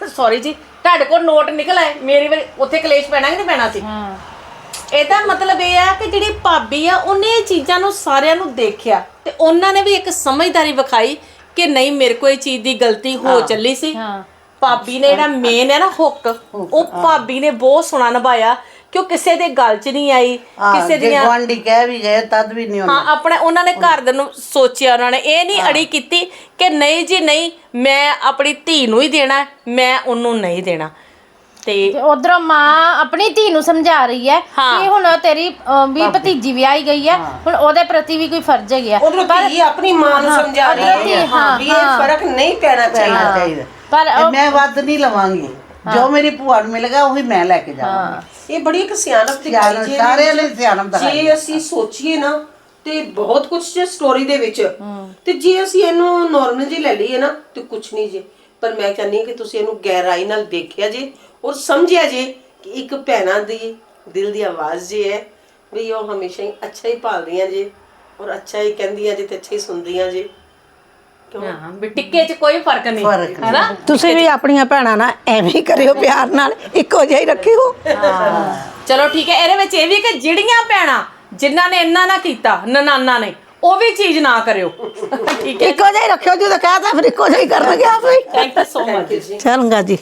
ਸੌਰੀ ਜੀ ਤੁਹਾਡੇ ਕੋਲ ਨੋਟ ਨਿਕਲ ਆਏ ਮੇਰੀ ਵਾਰੀ ਉੱਥੇ ਕਲੇਸ਼ ਪੈਣਾ ਕਿ ਨਹੀਂ ਪੈਣਾ ਸੀ? ਹਾਂ। ਇਹਦਾ ਮਤਲਬ ਇਹ ਆ ਕਿ ਜਿਹੜੀ ਭਾਬੀ ਆ ਉਹਨੇ ਇਹ ਚੀਜ਼ਾਂ ਨੂੰ ਸਾਰਿਆਂ ਨੂੰ ਦੇਖਿਆ ਤੇ ਉਹਨਾਂ ਨੇ ਵੀ ਇੱਕ ਸਮਝਦਾਰੀ ਵਿਖਾਈ ਕਿ ਨਹੀਂ ਮੇਰੇ ਕੋਲ ਇਹ ਚੀਜ਼ ਦੀ ਗਲਤੀ ਹੋ ਚੱਲੀ ਸੀ। ਹਾਂ। ਭਾਬੀ ਨੇ ਜਿਹੜਾ ਮੇਨ ਹੈ ਨਾ ਹੁੱਕ ਉਹ ਭਾਬੀ ਨੇ ਬਹੁਤ ਸੋਹਣਾ ਨਿਭਾਇਆ। ਕਿ ਉਹ ਕਿਸੇ ਦੇ ਗੱਲ 'ਚ ਨਹੀਂ ਆਈ? ਕਿਸੇ ਦੀਆਂ ਗਵਾਂਢੀ ਕਹਿ ਵੀ ਗਏ ਤਦ ਵੀ ਨਹੀਂ ਹਾਂ ਆਪਣੇ ਉਹਨਾਂ ਨੇ ਘਰ ਦੇ ਨੂੰ ਸੋਚਿਆ ਉਹਨਾਂ ਨੇ ਇਹ ਨਹੀਂ ਅੜੀ ਕੀਤੀ ਕਿ ਨਹੀਂ ਜੀ ਨਹੀਂ ਮੈਂ ਆਪਣੀ ਧੀ ਨੂੰ ਹੀ ਦੇਣਾ ਮੈਂ ਉਹਨੂੰ ਨਹੀਂ ਦੇਣਾ। ਤੇ ਉਧਰੋਂ ਮਾਂ ਆਪਣੀ ਧੀ ਨੂੰ ਸਮਝਾ ਰਹੀ ਹੈ। ਕਿ ਹੁਣ ਤੇਰੀ ਵੀ ਭਤੀਜੀ ਵਿਆਹੀ ਗਈ ਹੈ ਹੁਣ ਉਹਦੇ ਪ੍ਰਤੀ ਵੀ ਕੋਈ ਫਰਜ਼ ਹੈਗਾ ਉਧਰੋਂ ਧੀ ਆਪਣੀ ਮਾਂ ਨੂੰ ਸਮਝਾ ਰਹੀ ਹੈ ਹਾਂ, ਵੀ ਇਹ ਫ਼ਰਕ ਨਹੀਂ ਪੈਣਾ ਪੈਣਾ ਚਾਹੀਦਾ। ਪਰ ਮੈਂ ਵੱਧ ਨਹੀਂ ਲਵਾਂਗੀ। ਜੋ ਮੇਰੀ ਭੂਆ ਨੂੰ ਮਿਲੇਗਾ ਉਹੀ ਮੈਂ ਲੈ ਕੇ ਜਾਵਾਂਗੀ। ਇਹ ਬੜੀ ਇੱਕ ਸਿਆਣਪ ਦੀ ਗੱਲ ਜੀ ਸਾਰਿਆਂ ਨੇ ਸਿਆਣਪ ਦਿਖਾਈ ਜੇ ਅਸੀਂ ਸੋਚੀਏ ਨਾ ਤੇ ਬਹੁਤ ਕੁਝ ਜੇ ਸਟੋਰੀ ਦੇ ਵਿੱਚ। ਤੇ ਜੇ ਅਸੀਂ ਇਹਨੂੰ ਨਾਰਮਲ ਜੀ ਲੈ ਲਈਏ ਨਾ ਤੇ ਕੁਝ ਨਹੀਂ ਜੇ। ਪਰ ਮੈਂ ਕਹਿੰਨੀ ਕਿ ਤੁਸੀਂ ਇਹਨੂੰ ਗਹਿਰਾਈ ਨਾਲ ਦੇਖਿਆ ਜੇ ਔਰ ਸਮਝਿਆ ਜੇ ਕਿ ਇੱਕ ਭੈਣਾਂ ਦੀ ਦਿਲ ਦੀ ਆਵਾਜ਼ ਜੇ ਹੈ ਵੀ ਉਹ ਹਮੇਸ਼ਾ ਹੀ ਅੱਛਾ ਹੀ ਭਾਲਦੀਆਂ ਜੇ ਔਰ ਅੱਛਾ ਹੀ ਕਹਿੰਦੀਆਂ ਜੇ ਤੇ ਅੱਛਾ ਹੀ ਸੁਣਦੀਆਂ ਜੇ। ਹਾਂ ਵੀ ਟਿੱਕੇ 'ਚ ਕੋਈ ਫ਼ਰਕ ਨਹੀਂ। ਫ਼ਰਕ ਹੈ ਨਾ ਤੁਸੀਂ ਵੀ ਆਪਣੀਆਂ ਭੈਣਾਂ ਨਾਲ ਐਵੇਂ ਹੀ ਕਰਿਓ ਪਿਆਰ ਨਾਲ ਇੱਕੋ ਜਿਹਾ ਹੀ ਰੱਖਿਓ। ਚਲੋ ਠੀਕ ਹੈ ਇਹਦੇ ਵਿੱਚ ਇਹ ਵੀ ਕਿ ਜਿਹੜੀਆਂ ਭੈਣਾਂ ਜਿਨ੍ਹਾਂ ਨੇ ਇੰਨਾ ਨਾ ਕੀਤਾ ਨਨਾਨਾ ਨੇ ਉਹ ਵੀ ਚੀਜ਼ ਨਾ ਕਰਿਓ। ਠੀਕ ਹੈ ਇੱਕੋ ਜਿਹਾ ਹੀ ਰੱਖਿਓ ਜਦੋਂ ਕਹਤਾ ਫਿਰ ਇੱਕੋ ਜਿਹਾ ਹੀ ਕਰਨਗੇ ਆਪੇ ਥੈਂਕ ਯੂ ਸੋ ਮਚ ਚੰਗਾ ਜੀ